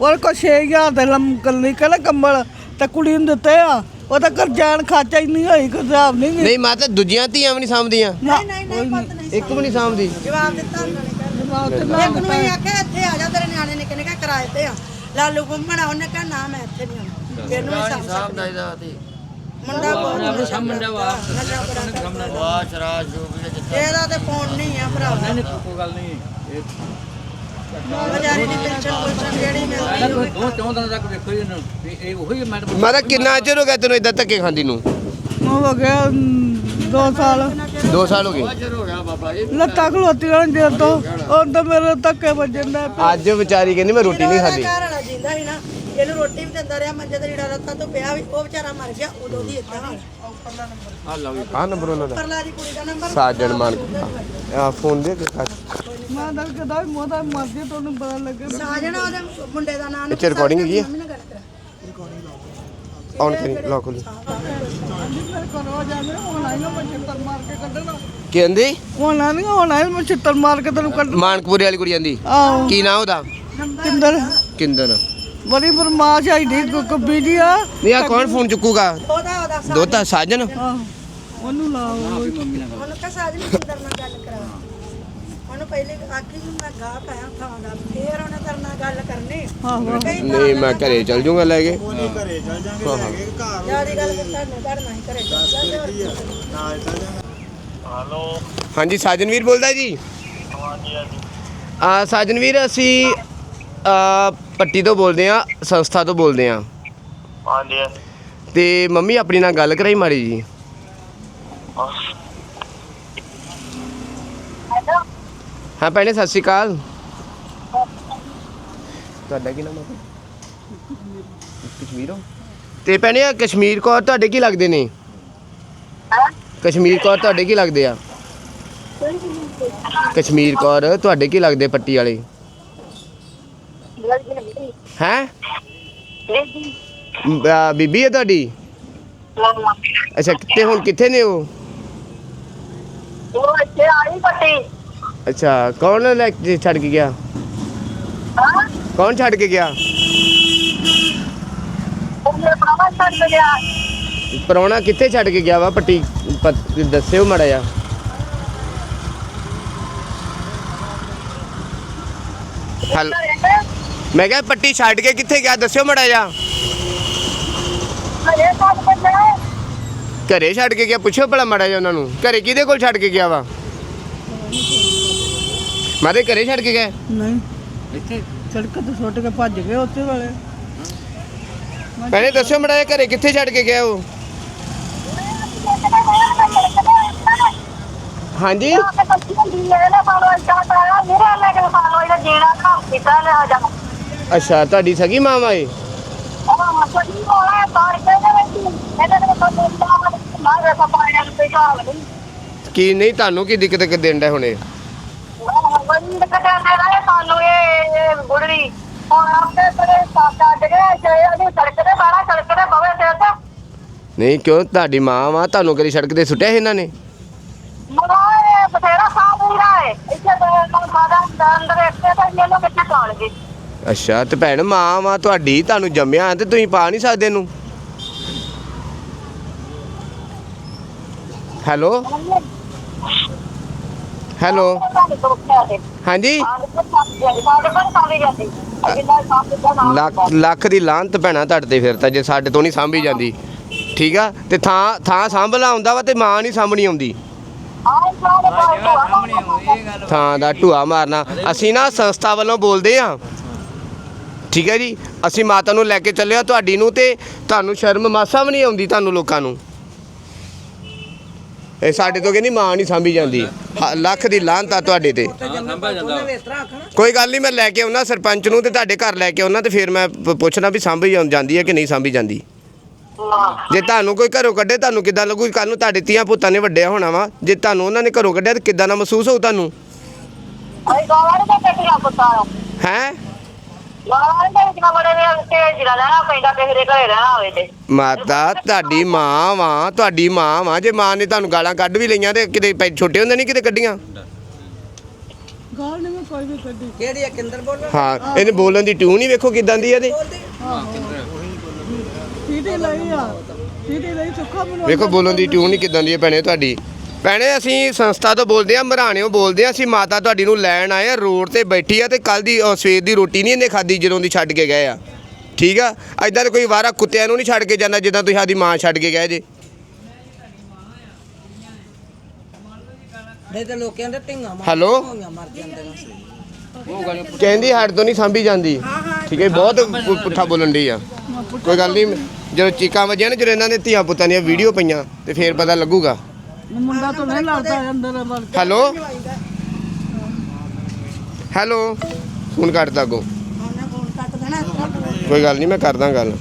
ਉਹਦੇ ਕੋਲ 6000 ਦੇ ਲੰਕਲ ਨਿਕਲ ਕੰਬਲ ਤੇ ਕੁੜੀ ਨੂੰ ਦਿੱਤੇ ਆ। ਉਹ ਤਾਂ ਕਰਜਾਨ ਖਾਚਾ ਹੀ ਨਹੀਂ ਹੋਈ ਕੋਈ ਹਿਸਾਬ ਨਹੀਂ। ਨਹੀਂ ਮਾਤਾ ਦੂਜੀਆਂ ਧੀਆਂ ਵੀ ਨਹੀਂ ਸਾਂਭਦੀਆਂ। ਨਹੀਂ ਨਹੀਂ ਪੁੱਤ ਨਹੀਂ। ਇੱਕ ਵੀ ਨਹੀਂ ਸਾਂਭਦੀ। ਜਵਾਬ ਦਿੱਤਾ ਉਹਨਾਂ ਨੇ ਦਿਮਾਗ ਤੇ ਕਹਿੰਦੇ। ਇੱਕ ਨੂੰ ਹੀ ਆਖਿਆ ਇੱਥੇ ਆ ਜਾ ਤੇਰੇ ਨਿਆਣੇ ਨਿੱਕੇ ਨਿੱਕੇ ਕਿਰਾਏ ਤੇ ਆ। ਲਾਲੂ ਘੁੰਮਣਾ ਉਹਨੇ ਕਿਹਾ ਨਾ ਮੈਂ ਇੱਥੇ ਨਹੀਂ ਆਉਣਾ। ਇਹਨੂੰ ਹੀ ਸਾਂਭ ਸਕਦੀ ਮੁੰਡਾ ਬਹੁਤ ਨਸ਼ਾ ਮੁੰਡਾ ਵਾ ਨਸ਼ਾ ਬੜਾ ਵਾ ਸ਼ਰਾਬ ਇਹਦਾ ਤੇ ਫੋਨ ਨਹੀਂ ਆ ਭਰਾ ਨਹੀਂ ਕੋਈ ਗੱਲ ਨਹੀਂ। ਵਿਚਾਰੀ ਦੀ ਪੈਨਸ਼ਨ ਪੁਲਸ਼ਨ ਜਿਹੜੀ ਮਿਲਦੀ ਦੋ ਦੋ ਚੌਂ ਦਿਨਾਂ ਤੱਕ ਵੇਖੋ ਜੀ ਇਹਨੂੰ ਵੀ ਇਹ ਉਹੀ ਮੈਡਮ ਮਾਤਾ ਕਿੰਨਾ ਚਿਰ ਹੋ ਗਿਆ ਤੈਨੂੰ ਇਦਾਂ ਧੱਕੇ ਖਾਂਦੀ ਨੂੰ? ਉਹ ਹੋ ਗਿਆ 2 ਸਾਲ। 2 ਸਾਲ ਹੋ ਗਏ। ਲੱਤਾਂ ਖਲੋਤੀਆਂ ਨੇ ਜਦ ਤੋਂ। ਉਹ ਤਾਂ ਮੇਰੇ ਧੱਕੇ ਵੱਜਣ ਦਾ ਅੱਜ ਵਿਚਾਰੀ ਕਹਿੰਦੀ ਮੈਂ ਰੋਟੀ ਨਹੀਂ ਖਾਦੀ। ਘਰ ਵਾਲਾ ਜਿੰਦਾ ਸੀ ਨਾ ਇਹਨੂੰ ਰੋਟੀ ਵੀ ਦਿੰਦਾ ਰਿਹਾ ਮੰਜੇ ਤੇ ਰੀੜਾ ਰੱਤਾ ਤੋਂ ਪਿਆ ਵੀ ਉਹ ਵਿਚਾਰਾ ਮਰ ਗਿਆ ਉਦੋਂ ਦੀ ਇਦਾਂ ਹਾਲ ਆ ਲਓ ਜੀ। ਆ ਨੰਬਰ ਉਹਨਾਂ ਦਾ। ਪਰਲਾ ਦੀ ਕੁੜੀ ਦਾ ਨੰਬਰ ਸਾਜਣ ਮਾਨ ਆ ਫੋਨ ਦੇ ਕੇ ਕੱਟ ਮੈਂ ਤਾਂ ਕਦਾ ਵੀ ਮੋਦਾ ਮਰਦੀ ਤੁਹਾਨੂੰ ਪਤਾ ਲੱਗੇ ਸਾਜਣਾ ਉਹਦੇ ਮੁੰਡੇ ਦਾ ਨਾਮ ਇੱਥੇ recording ਹੈਗੀ ਆ? ਨਾਲ ਗੱਲ ਕਰਾ ਕਰੀ ਲਈ ਮੇਰੇ ਕੋਲ ਰੋਜ਼ ਆਉਂਦੇ ਹੁਣ ਆਈ ਨਾ ਮੈਂ ਚਿੱਤਰ ਮਾਰ ਕੇ ਕੱਢਣਾ। ਕਹਿੰਦੀ? ਹੁਣ ਆ ਨਹੀਂ ਹੁਣ ਆਈ ਮੈਂ ਚਿੱਤਰ ਮਾਰ ਕੇ ਤੈਨੂੰ ਕੱਢ ਮਾਨਕਪੁਰੇ ਵਾਲੀ ਕੁੜੀ ਜਾਂਦੀ ਆਹੋ। ਕੀ ਨਾਂ ਉਹਦਾ? ਕਿੰਦਰ। ਕਿੰਦਨ ਬੜੀ ਬਰਮਾਸ਼ ਆਈ ਦੀ ਕੁੱਬੀ ਦੀ ਆ। ਨਹੀਂ ਆ ਕੌਣ ਫੋਨ ਚੁੱਕੂਗਾ? ਉਹਦਾ ਉਹਦਾ ਸਾ- ਦੋਤਾ ਸਾਜਨ ਆਹੋ, ਉਹਨੂੰ ਲਾਓ। ਉਹਨੂੰ ਕਹ ਸਾਜਣ ਕਿੰਦਰ ਨਾਲ ਗੱਲ ਕਰਾ। ਉਹਨੂੰ ਪਹਿਲੇ ਆਖੀ ਵੀ ਮੈਂ ਗਾਹ ਪਾਇਆ ਥਾਂ ਦਾ ਫੇਰ ਉਹਨੇ ਤੇਰੇ ਨਾਲ ਗੱਲ ਕਰਨੀ। ਆਹੋ। ਕਈ ਨਹੀਂ ਮੈਂ ਘਰੇ ਚਲ ਜਾਊਂਗਾ ਲੈ ਕੇ। ਉਹਨੇ ਘਰੇ ਚੱਲ ਜਾਂਗੇ ਲੈ ਕੇ ਘਰ ਜਿਆਦੀ ਗੱਲ ਫਿਰ ਤੁਹਾਨੂੰ ਕਰਨਾ ਹੀ ਕਰੇ ਨਾਲ ਚੱਲ ਜਾਂਗੇ ਹਾਂਜੀ ਸਾਜਨਵੀਰ ਬੋਲਦਾ ਜੀ? ਆ ਸਾਜਨਵੀਰ ਅਸੀਂ ਆ ਪੱਟੀ ਤੋਂ ਬੋਲਦੇ ਆ ਸੰਸਥਾ ਤੋਂ ਬੋਲਦੇ ਆ ਹਾਂਜੀ ਤੇ ਮੰਮੀ ਆਪਣੀ ਨਾਲ ਗੱਲ ਕਰਾਈ ਮਾੜੀ ਜੀ। ਹਾਂ ਭੈਣੇ ਸਤਿ ਸ਼੍ਰੀ ਅਕਾਲ। ਤੁਹਾਡਾ ਕੀ ਨਾਮ ਹੈ ਕਸ਼ਮੀਰ? ਤੇ ਭੈਣੇ ਆ ਕਸ਼ਮੀਰ ਕੌਰ ਤੁਹਾਡੇ ਕੀ ਲੱਗਦੇ ਨੇ? ਕਸ਼ਮੀਰ ਕੌਰ ਤੁਹਾਡੇ ਕੀ ਲੱਗਦੇ ਆ? ਕਸ਼ਮੀਰ ਕੌਰ ਤੁਹਾਡੇ ਕੀ ਲੱਗਦੇ ਪੱਟੀ ਵਾਲੇ? ਹੈ? ਬੀਬੀ ਹੈ ਤੁਹਾਡੀ? ਅੱਛਾ ਤੇ ਹੁਣ ਕਿੱਥੇ ਨੇ ਉਹ? ਉਹ ਇੱਥੇ ਆਈ ਪੱਟੀ। ਅੱਛਾ ਕੌਣ ਲੈ ਕੇ ਛੱਡ ਕੇ ਗਿਆ? ਕੌਣ ਛੱਡ ਕੇ ਗਿਆ? ਪ੍ਰਾਹੁਣਾ ਕਿੱਥੇ ਛੱਡ ਕੇ ਗਿਆ ਵਾ? ਪੱਟੀ ਦੱਸਿਓ ਮੜਾ ਜਾ ਮੈਂ ਕਿਹਾ ਪੱਟੀ ਛੱਡ ਕੇ ਕਿੱਥੇ ਗਿਆ? ਦੱਸਿਓ ਮੜਾ ਜਾ ਘਰੇ ਛੱਡ ਕੇ ਗਿਆ? ਪੁੱਛਿਓ ਭਲਾ ਮੜਾ ਜਾ ਉਹਨਾਂ ਨੂੰ। ਘਰੇ ਕਿਹਦੇ ਕੋਲ ਛੱਡ ਕੇ ਗਿਆ ਵਾ? ਮਾਰੇ ਘਰੇ ਛੱਡ ਕੇ ਗਏ? ਨਹੀਂ। ਇੱਥੇ? ਸੜਕ ਤੇ ਕੇ ਭੱਜ ਗਏ ਉੱਥੇ ਵਾਲੇ। ਪਹਿਲੇ ਦੱਸਿਓ ਮੜਾ ਘਰੇ ਕਿੱਥੇ ਛੱਡ ਕੇ ਗਿਆ ਉਹ? ਹਾਂਜੀ? ਅੱਛਾ ਤੁਹਾਡੀ ਸਗੀ ਮਾਂ ਏ ਕੀ ਨਹੀਂ ਤੁਹਾਨੂੰ ਕੀ ਦਿੱਕਤ ਕਿ ਦੇਣ ਦਾ ਹੁਣੇ ਸਾਨੂੰ ਇਹ ਬੁੜੜੀ ਹੁਣ ਆਪੇ ਤੇਰੇ ਸਾਥ ਅੱਡ ਜੇ ਉਹਨੂੰ ਸੜਕ ਤੇ ਬਾਹਰ ਸੜਕ ਤੇ ਬਵੇ ਤੇ ਤੇ ਨਹੀਂ, ਕਿਉਂ? ਤੁਹਾਡੀ ਮਾਂ ਵਾ, ਤੁਹਾਨੂੰ ਕਦੀ ਸੜਕ ਤੇ ਸੁੱਟਿਆ ਸੀ ਇਹਨਾਂ ਨੇ? ਮਗਾਏ ਬਥੇਰਾ ਸਾਹ ਨਹੀਂ ਰਾਏ ਇੱਥੇ ਤਾਂ ਖਾਦਾ ਅੰਦਰ ਇੱਥੇ ਤਾਂ ਇਹਨੂੰ ਕਿੱਥੇ ਪਾਉਣਗੇ ਅੱਛਾ, ਤੇ ਭੈਣ, ਮਾਂ ਵਾ ਤੁਹਾਡੀ, ਤੁਹਾਨੂੰ ਜੰਮਿਆ ਤੇ ਤੁਸੀਂ ਪਾ ਨਹੀਂ ਸਕਦੇ ਇਹਨੂੰ? ਹੈਲੋ? ਹੈਲੋ? ਹਾਂਜੀ? ਲੱਖ ਲੱਖ ਦੀ ਲਾਂਤ ਭੈਣਾ ਤੁਹਾਡੇ ਤੇ ਫਿਰ ਤਾਂ ਜੇ ਸਾਡੇ ਤੋਂ ਨਹੀਂ ਸਾਂਭੀ ਜਾਂਦੀ। ਠੀਕ ਆ? ਤੇ ਥਾਂ ਥਾਂ ਸਾਂਭਲਾ ਆਉਂਦਾ ਵਾ ਤੇ ਮਾਂ ਨਹੀਂ ਸਾਂਭਣੀ ਆਉਂਦੀ। ਥਾਂ ਦਾ ਢੂਆ ਮਾਰਨਾ। ਅਸੀਂ ਨਾ ਸੰਸਥਾ ਵੱਲੋਂ ਬੋਲਦੇ ਆ। ਠੀਕ ਹੈ ਜੀ? ਅਸੀਂ ਮਾਤਾ ਨੂੰ ਲੈ ਕੇ ਚੱਲੇ ਆ ਤੁਹਾਡੀ ਨੂੰ ਤੇ ਤੁਹਾਨੂੰ ਸ਼ਰਮ ਮਾਸਾ ਵੀ ਨਹੀਂ ਆਉਂਦੀ ਤੁਹਾਨੂੰ ਲੋਕਾਂ ਨੂੰ। ਇਹ ਸਾਡੇ ਤੋਂ ਕਹਿੰਦੀ ਮਾਂ ਨਹੀਂ ਸਾਂਭੀ ਜਾਂਦੀ। ਹ- ਲੱਖ ਦੀ ਆ ਤੁਹਾਡੇ ਤੇ। ਕੋਈ ਗੱਲ ਨਹੀਂ ਮੈਂ ਲੈ ਕੇ ਆਉਣਾ ਸਰਪੰਚ ਨੂੰ ਤੇ ਤੁਹਾਡੇ ਘਰ ਲੈ ਕੇ ਆਉਣਾ ਤੇ ਫਿਰ ਮੈਂ ਪ- ਪੁੱਛਣਾ ਵੀ ਸਾਂਭੀ ਜਾਂ- ਜਾਂਦੀ ਹੈ ਕਿ ਨਹੀਂ ਸਾਂਭੀ ਜਾਂਦੀ। ਜੇ ਤੁਹਾਨੂੰ ਕੋਈ ਘਰੋਂ ਕੱਢੇ ਤੁਹਾਨੂੰ ਕਿੱਦਾਂ ਲੱਗੂ? ਕੱਲ ਨੂੰ ਤੁਹਾਡੇ ਤੀਆਂ ਪੁੱਤਾਂ ਨੇ ਵੱਡਿਆ ਹੋਣਾ ਵਾ। ਜੇ ਤੁਹਾਨੂੰ ਉਹਨਾਂ ਨੇ ਘਰੋਂ ਕੱਢਿਆ ਤੇ ਕਿੱਦਾਂ ਦਾ ਮਹਿਸੂਸ ਹੋਊ ਤੁਹਾਨੂੰ? ਪੁੱਤਾਂ ਹੈ? ਗਾਵਾਂ ਦੇ ਵਿੱਚ ਬੜੇ ਨੇ ਤੇਜ ਰਹਿਣਾ ਪੈਂਦਾ ਕਿਸੇ ਦੇ ਘਰੇ ਰਹਿਣਾ ਹੋਵੇ ਤੇ ਮਾਤਾ ਤੁਹਾਡੀ ਮਾਂ ਵਾ ਤੁਹਾਡੀ ਮਾਂ ਵਾ। ਜੇ ਮਾਂ ਨੇ ਤੁਹਾਨੂੰ ਗਾਲਾਂ ਕੱਢ ਵੀ ਲਈਆਂ ਤੇ ਕਿਤੇ ਪੈ- ਛੋਟੇ ਹੁੰਦੇ ਨਹੀਂ ਕਿਤੇ ਕੱਢੀਆਂ? ਗਾਲ ਨਹੀਂ ਮੈਂ ਕੋਈ ਵੀ ਕੱਢੀ। ਕਿਹੜੀ ਆ ਕਿੰਦਰ ਬੋਲ ਹਾਂ ਇਹਨੇ ਬੋਲਣ ਦੀ ਟਿਊਨ ਹੀ ਵੇਖੋ ਕਿਦਾਂ ਦੀ ਇਹਦੇ। ਸੀਟੀ ਲਈ ਆ? ਸੀਟੀ ਲਈ? ਸੁੱਖਾ ਬਣਾਉਣਾ ਵੇਖੋ ਬੋਲਣ ਦੀ ਟਿਊਨ ਹੀ ਕਿਦਾਂ ਦੀ ਹੈ ਭੈਣੇ ਤੁਹਾਡੀ। ਭੈਣੇ ਅਸੀਂ ਸੰਸਥਾ ਤੋਂ ਬੋਲਦੇ ਆ ਮਰਾਣਿਓ ਬੋਲਦੇ ਆ ਅਸੀਂ ਮਾਤਾ ਤੁਹਾਡੀ ਨੂੰ ਲੈਣ ਆਏ ਆ ਰੋਡ ਤੇ ਬੈਠੀ ਆ ਤੇ ਕੱਲ ਦੀ ਸਵੇਰ ਦੀ ਰੋਟੀ ਨਹੀਂ ਇਹਨੇ ਖਾਦੀ ਜਦੋਂ ਦੀ ਛੱਡ ਕੇ ਗਏ ਆ। ਠੀਕ ਆ? ਐਦਾਂ ਤਾਂ ਕੋਈ ਵਾਰਾ ਕੁੱਤਿਆਂ ਨੂੰ ਨਹੀਂ ਛੱਡ ਕੇ ਜਾਂਦਾ ਜਿੱਦਾਂ ਤੁਸੀਂ ਸਾਡੀ ਮਾਂ ਛੱਡ ਕੇ ਗਏ ਜੇ। ਨਹੀਂ ਤੇ ਲੋਕਾਂ ਦੇ ਢਿੰਗਾ ਮਾਰ ਹੈਲੋ? ਮਰ ਜਾਂਦੇ ਨੇ। ਕਹਿੰਦੀ ਸਾਡੇ ਤੋਂ ਨਹੀਂ ਸਾਂਭੀ ਜਾਂਦੀ। ਠੀਕ ਹੈ ਬਹੁਤ ਪੁ- ਪੁੱਠਾ ਬੋਲਣ ਦੀ ਆ। ਕੋਈ ਗੱਲ ਨਹੀਂ ਜਦੋਂ ਚੀਕਾਂ ਵੱਜੀਆਂ ਨੇ ਜਦੋਂ ਇਹਨਾਂ ਦੇ ਧੀਆਂ ਪੁੱਤਾਂ ਦੀਆਂ ਵੀਡੀਓ ਪਈਆਂ ਤੇ ਫੇਰ ਪਤਾ ਲੱਗੂਗਾ। ਮੁੰਡਾ ਤਾਂ ਨਹੀਂ ਲੜਦਾ ਅੰਦਰ ਵੜ ਕੇ ਹੈਲੋ ਹੈਲੋ ਫੋਨ ਕੱਟਦਾ ਅੱਗੋਂ ਉਹਨੇ ਫੋਨ ਕੱਟ ਦੇਣਾ ਤਰ੍ਹਾਂ ਬੋਲ। ਕੋਈ ਗੱਲ ਨਹੀਂ ਮੈਂ ਕਰਦਾ ਗੱਲ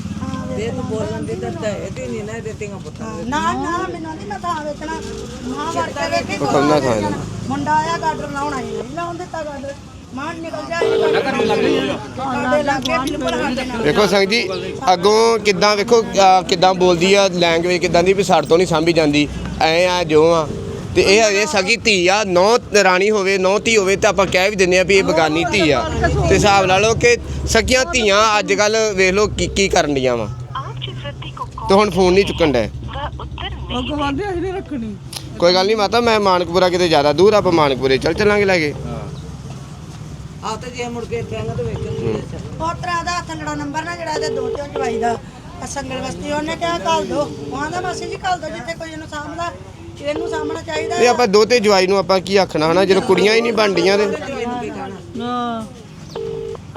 ਦੇ ਤੂੰ ਬੋਲਣ ਦੀ ਤਾਂ ਇਹਦੀ ਨਹੀਂ ਨਾ ਇਹਦੇ ਪੁੱਤਾਂ ਨਾ ਨਾ ਮੈਨੂੰ ਨਹੀਂ ਮੈਂ ਤਾਂ ਵੇਚਣਾ ਮਾਂ ਕੇ ਵੇਖੀ ਉਹ ਕੰਨਾ ਥਾਂ ਇਹਦਾ। ਮੁੰਡਾ ਆਇਆ ਗਾਡਰ ਲਾਉਣਾ ਹੀ ਨਹੀਂ ਲਾਉਣ ਦਿੱਤਾ ਗਾਡਰ ਮਾਂ ਨਿਕਲ ਜਾ ਇਹ ਸਾਡੇ ਲੱਗੇ ਬਿਲਕੁਲ ਸਾਡੇ ਨਾਲ ਵੇਖੋ ਸੰਗ ਜੀ ਅੱਗੋਂ ਕਿੱਦਾਂ ਵੇਖੋ ਕਿੱਦਾਂ ਬੋਲਦੀ ਆ ਲੈਂਗੁਏਜ ਕਿੱਦਾਂ ਦੀ ਵੀ ਸਾਡੇ ਤੋਂ ਨਹੀਂ ਸਾਂਭੀ ਜਾਂਦੀ। ਐ ਆ ਜੋ ਆ। ਤੇ ਇਹ ਹਜੇ ਸਗੀ ਧੀ ਆ ਨੌ ਰਾਣੀ ਹੋਵੇ ਨੌ ਧੀ ਹੋਵੇ ਤਾਂ ਆਪਾਂ ਕਹਿ ਵੀ ਦਿੰਦੇ ਆ ਵੀ ਇਹ ਬਗਾਨੀ ਧੀ ਆ। ਤੇ ਹਿਸਾਬ ਲਾ ਲਓ ਕਿ ਸਕੀਆਂ ਧੀਆਂ ਅੱਜ ਕੱਲ ਵੇਖ ਲਓ ਕੀ ਕੀ ਕਰਨ ਡੀਆਂ ਵਾ। ਤੇ ਹੁਣ ਫੋਨ ਨਹੀਂ ਚੁੱਕਣ ਰੱਖਣੀ। ਕੋਈ ਗੱਲ ਨਹੀਂ ਮਾਤਾ ਮੈਂ ਮਾਨਕਪੁਰਾ ਕਿਤੇ ਜ਼ਿਆਦਾ ਦੂਰ ਆ, ਆਪਾਂ ਮਾਨਕਪੁਰੇ ਚੱਲ ਚੱਲਾਂਗੇ ਲੈ ਕੇ ਆ ਤੇ ਜੇ ਮੁੜ ਕੇ ਇੱਥੇ ਆਂਗਾ ਤੇ ਵੇਖਣ ਪੋਤਰਾ ਦਾ ਥੱਲੜਾ ਨੰਬਰ ਨਾ ਜਿਹੜਾ ਇਹਦੇ ਦੋ ਤਿੰਨ ਜਵਾਈ ਦਾ ਆਹ ਸੰਗਲ ਵਸਤੀ ਉਹਨੇ ਕਿਹਾ ਘੱਲ ਦੋ। ਉਹ ਆਂਦਾ ਮਾਸੀ ਜੀ ਘੱਲ ਦੋ ਜਿੱਥੇ ਕੋਈ ਇਹਨੂੰ ਸਾਂਭਦਾ ਇਹਨੂੰ ਸਾਂਭਣਾ ਚਾਹੀਦਾ ਇਹ ਆਪਾਂ ਦੋਤੇ ਜਵਾਈ ਨੂੰ ਆਪਾਂ ਕੀ ਆਖਣਾ ਹਨਾ? ਜਦੋਂ ਕੁੜੀਆਂ ਹੀ ਨਹੀਂ ਬਣਦੀਆਂ ਤੇ ਹਾਂ।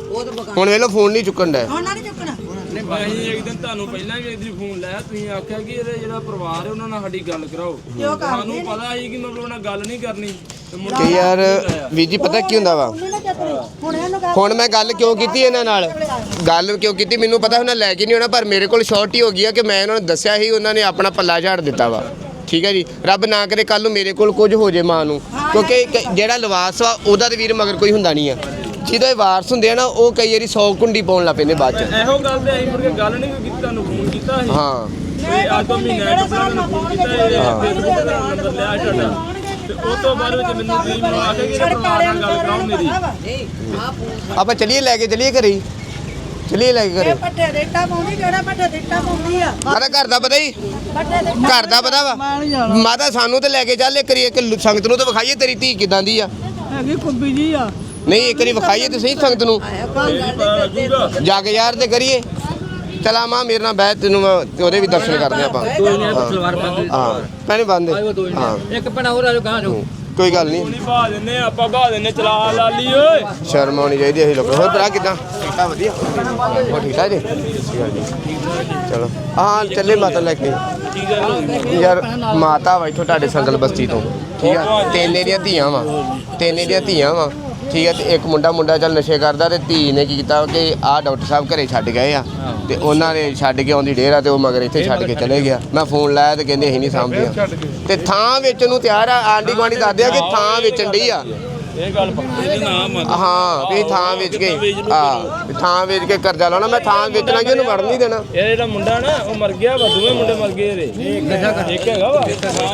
ਉਹ ਤਾਂ ਬਗਾ ਹੁਣ ਵੇਲੋ ਫੋਨ ਨਹੀਂ ਚੁੱਕਣ ਡੈ ਉਹਨਾਂ ਨੇ ਚੁੱਕਣਾ। ਅਸੀਂ ਇੱਕ ਦਿਨ ਤੁਹਾਨੂੰ ਪਹਿਲਾਂ ਵੀ ਇੱਕ ਦਿਨ ਫੋਨ ਲਾਇਆ ਤੁਸੀਂ ਆਖਿਆ ਕਿ ਇਹਦਾ ਜਿਹੜਾ ਪਰਿਵਾਰ ਹੈ ਉਹਨਾਂ ਨਾਲ ਸਾਡੀ ਗੱਲ ਕਰਾਓ। ਸਾਨੂੰ ਪਤਾ ਸੀ ਕਿ ਮਤਲਬ ਉਹਨਾਂ ਗੱਲ ਨਹੀਂ ਕਰਨੀ। ਤੇ ਮੁੜ ਕਿ ਯਾਰ ਵੀਰ ਜੀ ਪਤਾ ਕੀ ਹੁੰਦਾ ਵਾ? ਉਹਨੇ ਨਾ ਚੱਕਣੀ ਹੁਣ ਇਹਨੂੰ ਗੱਲ ਹੁਣ ਮੈਂ ਗੱਲ ਕਿਉਂ ਕੀਤੀ ਇਹਨਾਂ ਨਾਲ? ਗੱਲ ਕਿਉਂ ਕੀਤੀ? ਮੈਨੂੰ ਪਤਾ ਉਹਨਾਂ ਲੈ ਕੇ ਨਹੀਂ ਆਉਣਾ ਪਰ ਮੇਰੇ ਕੋਲ ਸ਼ਾਰਟੀ ਹੋ ਗਈ ਆ ਕਿ ਮੈਂ ਉਹਨਾਂ ਨੂੰ ਦੱਸਿਆ ਸੀ ਉਹਨਾਂ ਨੇ ਆਪਣਾ ਪੱਲਾ ਝਾੜ ਦਿੱਤਾ ਵਾ। ਠੀਕ ਹੈ ਜੀ? ਰੱਬ ਨਾ ਕਰੇ ਕੱਲ ਨੂੰ ਮੇਰੇ ਕੋਲ ਕੁਝ ਹੋ ਜੇ ਮਾਂ ਨੂੰ। ਕਿਉਂਕਿ ਜਿਹੜਾ ਲਿਵਾਸ ਵਾ ਉਹਦਾ ਤੇ ਵੀਰ ਮਗਰ ਕੋਈ ਹੁੰਦਾ ਨਹੀਂ ਆ। ਜਿਹਦੇ ਵਾਰਸ ਹੁੰਦੇ ਆ ਨਾ ਉਹ ਕਈ ਵਾਰੀ 100 ਕੁੰਡੀ ਪਾਉਣ ਲੱਗ ਪੈਂਦੇ ਬਾਅਦ ਚ। ਇਹੋ ਗੱਲ ਤੇ ਅਸੀਂ ਮੁੜ ਕੇ ਗੱਲ ਨਹੀਂ ਕੀਤੀ ਤੁਹਾਨੂੰ ਫੋਨ ਕੀਤਾ ਸੀ? ਹਾਂ। ਤੇ ਅੱਜ ਤੋਂ ਮਹੀਨਾ ਇੱਕ ਮੈਨੂੰ ਫੋਨ ਕੀਤਾ ਇਹ ਫੇਸਬੁੱਕ ਦਾ ਨੰਬਰ ਲਿਆ ਸੀ ਤੁਹਾਡਾ ਤੇ ਉਹ ਤੋਂ ਬਾਅਦ ਵਿੱਚ ਮੈਨੂੰ ਤੁਸੀਂ ਮੈਨੂੰ ਆਖਿਆ ਕਿ ਨਾਲ ਗੱਲ ਕਰਾਓ ਮੇਰੀ। ਨਹੀਂ ਆ ਆਪਾਂ ਚਲੀਏ ਲੈ ਕੇ ਚਲੀਏ ਘਰੇ? ਹੀ। ਚਲੀ ਲੈ ਕੇ ਇਹ ਘਰੇ ਪੱਠੇ ਦੇ ਇੱਟਾਂ ਪਾਉਂਦੀ ਕਿਹੜਾ ਪੱਠੇ ਦੇ ਇੱਟਾਂ ਪਾਉਂਦੀ ਆ? ਮਾਤਾ ਘਰ ਦਾ ਪਤਾ ਹੀ ਪੱਠੇ ਘਰ ਦਾ ਪਤਾ ਵਾ? ਮਾਤਾ ਸਾਨੂੰ ਤੇ ਲੈ ਕੇ ਚੱਲ ਇੱਕ ਵਾਰੀ ਇੱਕ ਲ- ਸੰਗਤ ਨੂੰ ਤਾਂ ਵਿਖਾਈਏ ਤੇਰੀ ਧੀ ਕਿਦਾਂ ਦੀ ਆ? ਹੈਗੀ ਕੁੱਬੀ ਜੀ ਆ। ਨਹੀਂ ਇੱਕ ਵਾਰੀ ਵਿਖਾਈਏ ਤੇ ਸਹੀ ਸੰਗਤ ਨੂੰ। ਜਾ ਕੇ ਯਾਰ ਤੇ ਕਰੀਏ। ਚਲਾ ਮਾਂ ਮੇਰੇ ਨਾਲ ਬਹਿ ਤੈਨੂੰ ਮੈਂ ਉਹਦੇ ਵੀ ਦਰਸ਼ਨ ਕਰਦੇ ਆਪਾਂ। ਕੋਈ ਨਹੀਂ ਸਲਵਾਰ ਪਾ ਹਾਂ ਪੈਣੇ ਬੰਦੇ ਹਾਂ। ਇੱਕ ਪਣਾ ਹੋਰ ਆ ਜੋ ਗਾਂ ਜੋ ਕੋਈ ਗੱਲ ਨਹੀਂ। ਨਹੀਂ ਬਾ ਦਿੰਨੇ ਆਪਾਂ ਬਾ ਦਿੰਨੇ ਚਲਾ ਲਾਲੀ ਓਏ। ਸ਼ਰਮ ਆਉਣੀ ਚਾਹੀਦੀ ਅਸੀਂ ਲੋਕਾਂ। ਹੋਰ ਭਰਾ ਕਿਦਾਂ? ਠੀਕ ਵਧੀਆ ਹੋਰ ਠੀਕ ਠਾਕ ਜੀ ਠੀਕ ਆ ਜੀ? ਚਲੋ। ਹਾਂ ਚੱਲੇ ਮਾਤਾ ਲੈ ਕੇ। ਯਾਰ ਮਾਤਾ ਵਾ ਇੱਥੋਂ ਤੁਹਾਡੇ ਸੰਗਲ ਬਸਤੀ ਤੋਂ। ਠੀਕ ਆ? ਤਿੰਨੇ ਦੀਆਂ ਧੀਆਂ ਵਾ। ਤਿੰਨੇ ਦੀਆਂ ਧੀਆਂ ਵਾ। ਠੀਕ ਆ ਤੇ ਇੱਕ ਮੁੰਡਾ ਮੁੰਡਾ ਚੱਲ ਨਸ਼ੇ ਕਰਦਾ ਤੇ ਧੀ ਨੇ ਕੀ ਕੀਤਾ ਕਿ ਆਹ ਡਾਕਟਰ ਸਾਹਿਬ ਘਰੇ ਛੱਡ ਗਏ ਆ। ਤੇ ਉਹਨਾਂ ਨੇ ਛੱਡ ਕੇ ਆਉਂਦੀ ਡੇਰਾ ਤੇ ਉਹ ਮਗਰ ਇੱਥੇ ਛੱਡ ਕੇ ਚਲੇ ਗਿਆ। ਮੈਂ ਫੋਨ ਲਾਇਆ ਤੇ ਕਹਿੰਦੇ ਅਸੀਂ ਨਹੀਂ ਸਾਂਭਦੀਆਂ। ਤੇ ਥਾਂ ਵੇਚਣ ਨੂੰ ਤਿਆਰ ਆ ਆਂਢੀ ਗੁਆਂਢੀ ਦੱਸਦੇ ਆ ਕਿ ਥਾਂ ਵੇਚਣ ਡਈ ਆ। ਇਹ ਗੱਲ ਪੱਕੀ ਇਹਦੇ ਨਾਮ ਆ। ਹਾਂ ਵੀ ਥਾਂ ਵੇਚ ਕੇ। ਹਾਂ ਵੀ ਥਾਂ ਵੇਚ ਕੇ ਕਰਜ਼ਾ ਲਾਉਣਾ। ਮੈਂ ਥਾਂ ਵੇਚਣਾ ਕਿ ਉਹਨੂੰ ਵੜ ਨਹੀਂ ਦੇਣਾ? ਇਹ ਜਿਹੜਾ ਮੁੰਡਾ ਨਾ ਉਹ ਮਰ ਗਿਆ ਵਾ ਦੋਵੇਂ ਮੁੰਡੇ ਮਰ ਗਏ ਇਹਦੇ। ਇੱਕ ਹੈਗਾ ਵਾ।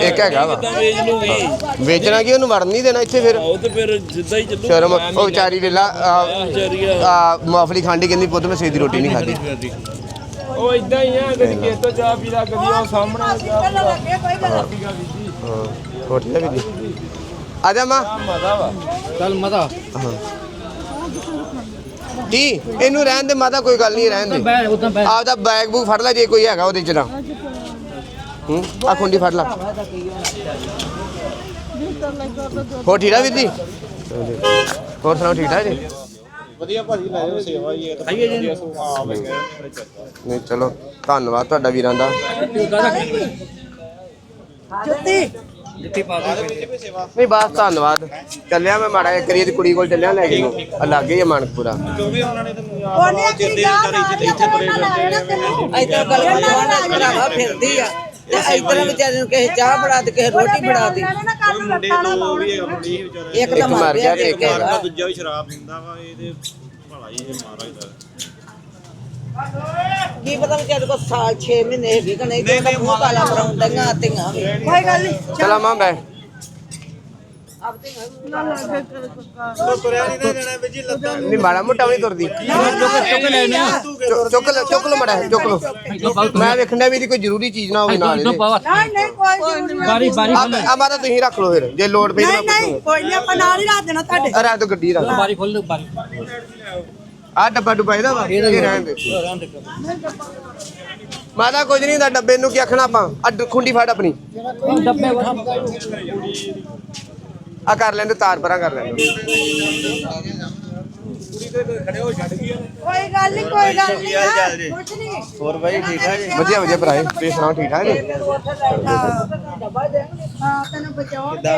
ਇੱਕ ਹੈਗਾ ਵਾ? ਤਾਂ ਵੇਚ ਲੂਗੀ? ਵੇਚਣਾ ਕਿ ਉਹਨੂੰ ਵੜ ਨਹੀਂ ਦੇਣਾ ਇੱਥੇ ਫਿਰ? ਉਹ ਤੇ ਫਿਰ ਜਿੱਦਾਂ ਹੀ ਚੱਲੂ ਸ਼ਰਮ ਉਹ ਵਿਚਾਰੀ ਵੇਲਾ ਆ। ਮੁਆਫਲੀ ਖਾਂਡੀ ਕਹਿੰਦੀ ਪੁੱਤ ਮੈਂ ਸੇਦੀ ਰੋਟੀ ਨਹੀਂ ਖਾਦੀ। ਉਹ ਇਦਾਂ ਹੀ ਆ ਕਦੀ ਕਿਸੇ ਤੋਂ ਚਾਹ ਪੀ ਲਾ ਕਦੀ ਉਹ ਸਾਹਮਣੇ ਚਾਹ ਪੀ ਲਾ ਲੱਗੇ ਕੋਈ ਗੱਲ ਪੀਗਾ ਵੀ ਦਾ ਵੀ ਦੀ ਆ ਜਾ ਮਾਂ। ਮਜ਼ਾ ਵਾ ਚੱਲ ਮਤਾ ਕੀ? ਇਹਨੂੰ ਰਹਿਣ ਦੇ ਮਾਤਾ ਕੋਈ ਗੱਲ ਨਹੀਂ ਰਹਿਣ ਦੇ। ਆਪਦਾ ਬੈਗ ਬੂਗ ਫੜ ਲੈ ਜੇ ਕੋਈ ਹੈਗਾ ਉਹਦੇ ਚ ਨਾ। ਹੂੰ? ਆ ਖੁੰਡੀ ਫੜ ਲੈ। ਹੋ ਠੀਕ ਆ ਵੀਰ ਜੀ? ਹੋਰ ਸੁਣਾਓ ਠੀਕ ਠਾਕ ਜੀ? ਵਧੀਆ ਭਾਜੀ ਲੈ ਜਾਓ ਸੇਵਾ ਹੀ ਹੈ। ਤਾਂ ਵਧੀਆ ਸੋ ਆ ਬਈ ਨਹੀਂ ਚਲੋ ਧੰਨਵਾਦ ਤੁਹਾਡਾ ਵੀਰਾਂ ਦਾ। ਜੁੱਤੀ ਪਾ ਦੇ ਨਹੀਂ। ਬਸ ਧੰਨਵਾਦ। ਚੱਲਿਆ ਮੈਂ ਮਾੜਾ ਇੱਕ ਦੀ ਕੁੜੀ ਕੋਲ ਚੱਲਿਆ ਲੈ ਕੇ। ਆ ਲੱਗੇ ਹੀ ਆ ਮਾਨਕਪੁਰਾ। ਕਿਉਂਕਿ ਉਹਨਾਂ ਨੇ ਤੈਨੂੰ ਉਹਨੇ ਚਿੱਦੇ ਵਿਚਾਰੇ ਇੱਥੇ ਤੁਰੇ ਫਿਰਦੇ ਇਧਰ ਗੱਲ ਭਰਾਵਾ ਫਿਰਦੀ ਆ। ਤੇ ਇਧਰ ਵਿਚਾਰੇ ਨੂੰ ਕਿਸੇ ਚਾਹ ਬਣਾ ਦੇ ਕਿਸੇ ਰੋਟੀ ਬਣਾ ਦੇ। ਮੁੰਡੇ ਦੋ ਵੀ ਹੈਗਾ ਮੁੰਡੀ ਵਿਚਾਰਾ। ਇੱਕ ਤਾਂ ਮਰ ਗਿਆ ਇੱਕ ਦਾ ਦੂਜਾ ਵੀ ਸ਼ਰਾਬ ਪੀਂਦਾ ਵਾ ਇਹਦੇ ਭਲਾ ਹੀ ਇਹ ਮਾਰਾ ਹੀ ਕੀ ਪਤਾ ਵਿਚਾਰੇ ਕੋ ਸਾਲ 6 ਮਹੀਨੇ ਹੈਗੀ ਕਿ ਨਹੀਂ ਤੇ ਮੂੰਹ ਕਾਲਾ ਕਰਾਉਂਦੀਆਂ ਤੀਆਂ ਵੀ। ਕੋਈ ਗੱਲ ਨਹੀਂ ਚਲਾ। ਮਾਂ ਬੈ ਤੋ ਤੁਰਿਆ ਨਹੀਂ ਨਾ ਜਾਣਾ ਵੀ ਜੀ ਲੱਤਾਂ ਨਹੀਂ ਮਾੜਾ ਮੋਟਾ ਵੀ ਨਹੀਂ ਤੁਰਦੀ। ਚੁੱਕ ਚੁ- ਚੁੱਕ ਲਓ ਮੜਾ ਚੁੱਕ ਲਓ। ਮੈਂ ਵੇਖਣਾ ਵੀ ਇਹਦੀ ਕੋਈ ਜ਼ਰੂਰੀ ਚੀਜ਼ ਨਾ ਹੋਵੇ ਨਾਲ ਇਹਦੇ। ਪਾਵਾ ਨਹੀਂ ਨਹੀਂ ਕੋਈ ਜ਼ਰੂਰੀ ਨਹੀਂ ਬਾਰੀ ਬਾਰੀ ਆ ਆ ਮਾਤਾ ਤੁਸੀਂ ਰੱਖ ਲਓ ਫਿਰ ਜੇ ਲੋਡ ਪਈ ਤਾਂ ਨਹੀਂ ਨਹੀਂ ਕੋਈ ਨਹੀਂ ਆਪਾਂ ਨਾਲ ਹੀ ਰੱਖ ਦੇਣਾ ਤੁਹਾਡੇ। ਰੱਖ ਦੋ ਗੱਡੀ ਰੱਖ। ਬਾਰੀ ਖੋਲ ਬਾਰੀ। ਆ ਡੱਬਾ ਡੁੱਬਾ ਇਹਦਾ ਵਾ ਇਹ ਰਹਿਣ ਦੇ। ਮਾਤਾ ਕੁਝ ਨਹੀਂ ਹੁੰਦਾ ਡੱਬੇ ਨੂੰ ਕੀ ਆਖਣਾ ਆਪਾਂ? ਆ ਡ- ਖੁੰਡੀ ਫੜ ਆਪਣੀ। ਡੱਬੇ ਉਠਾ ਆ ਕਰ ਲੈਂਦੇ ਤਾਰ ਪਰਾਂ ਕਰ ਲੈਂਦੇ ਕੋਈ ਗੱਲ ਨਹੀਂ ਕੋਈ ਗੱਲ ਨਹੀਂ ਆ, ਕੁਛ ਨਹੀਂ। ਹੋਰ ਬਾਈ ਠੀਕ ਠਾਕ ਜੀ? ਵਧੀਆ ਵਧੀਆ ਭਰਾਏ ਤੁਸੀਂ ਸੁਣਾਓ ਠੀਕ ਠਾਕ ਜੀ? ਹਾਂ ਤੈਨੂੰ ਬਚਾਉਣਗੇ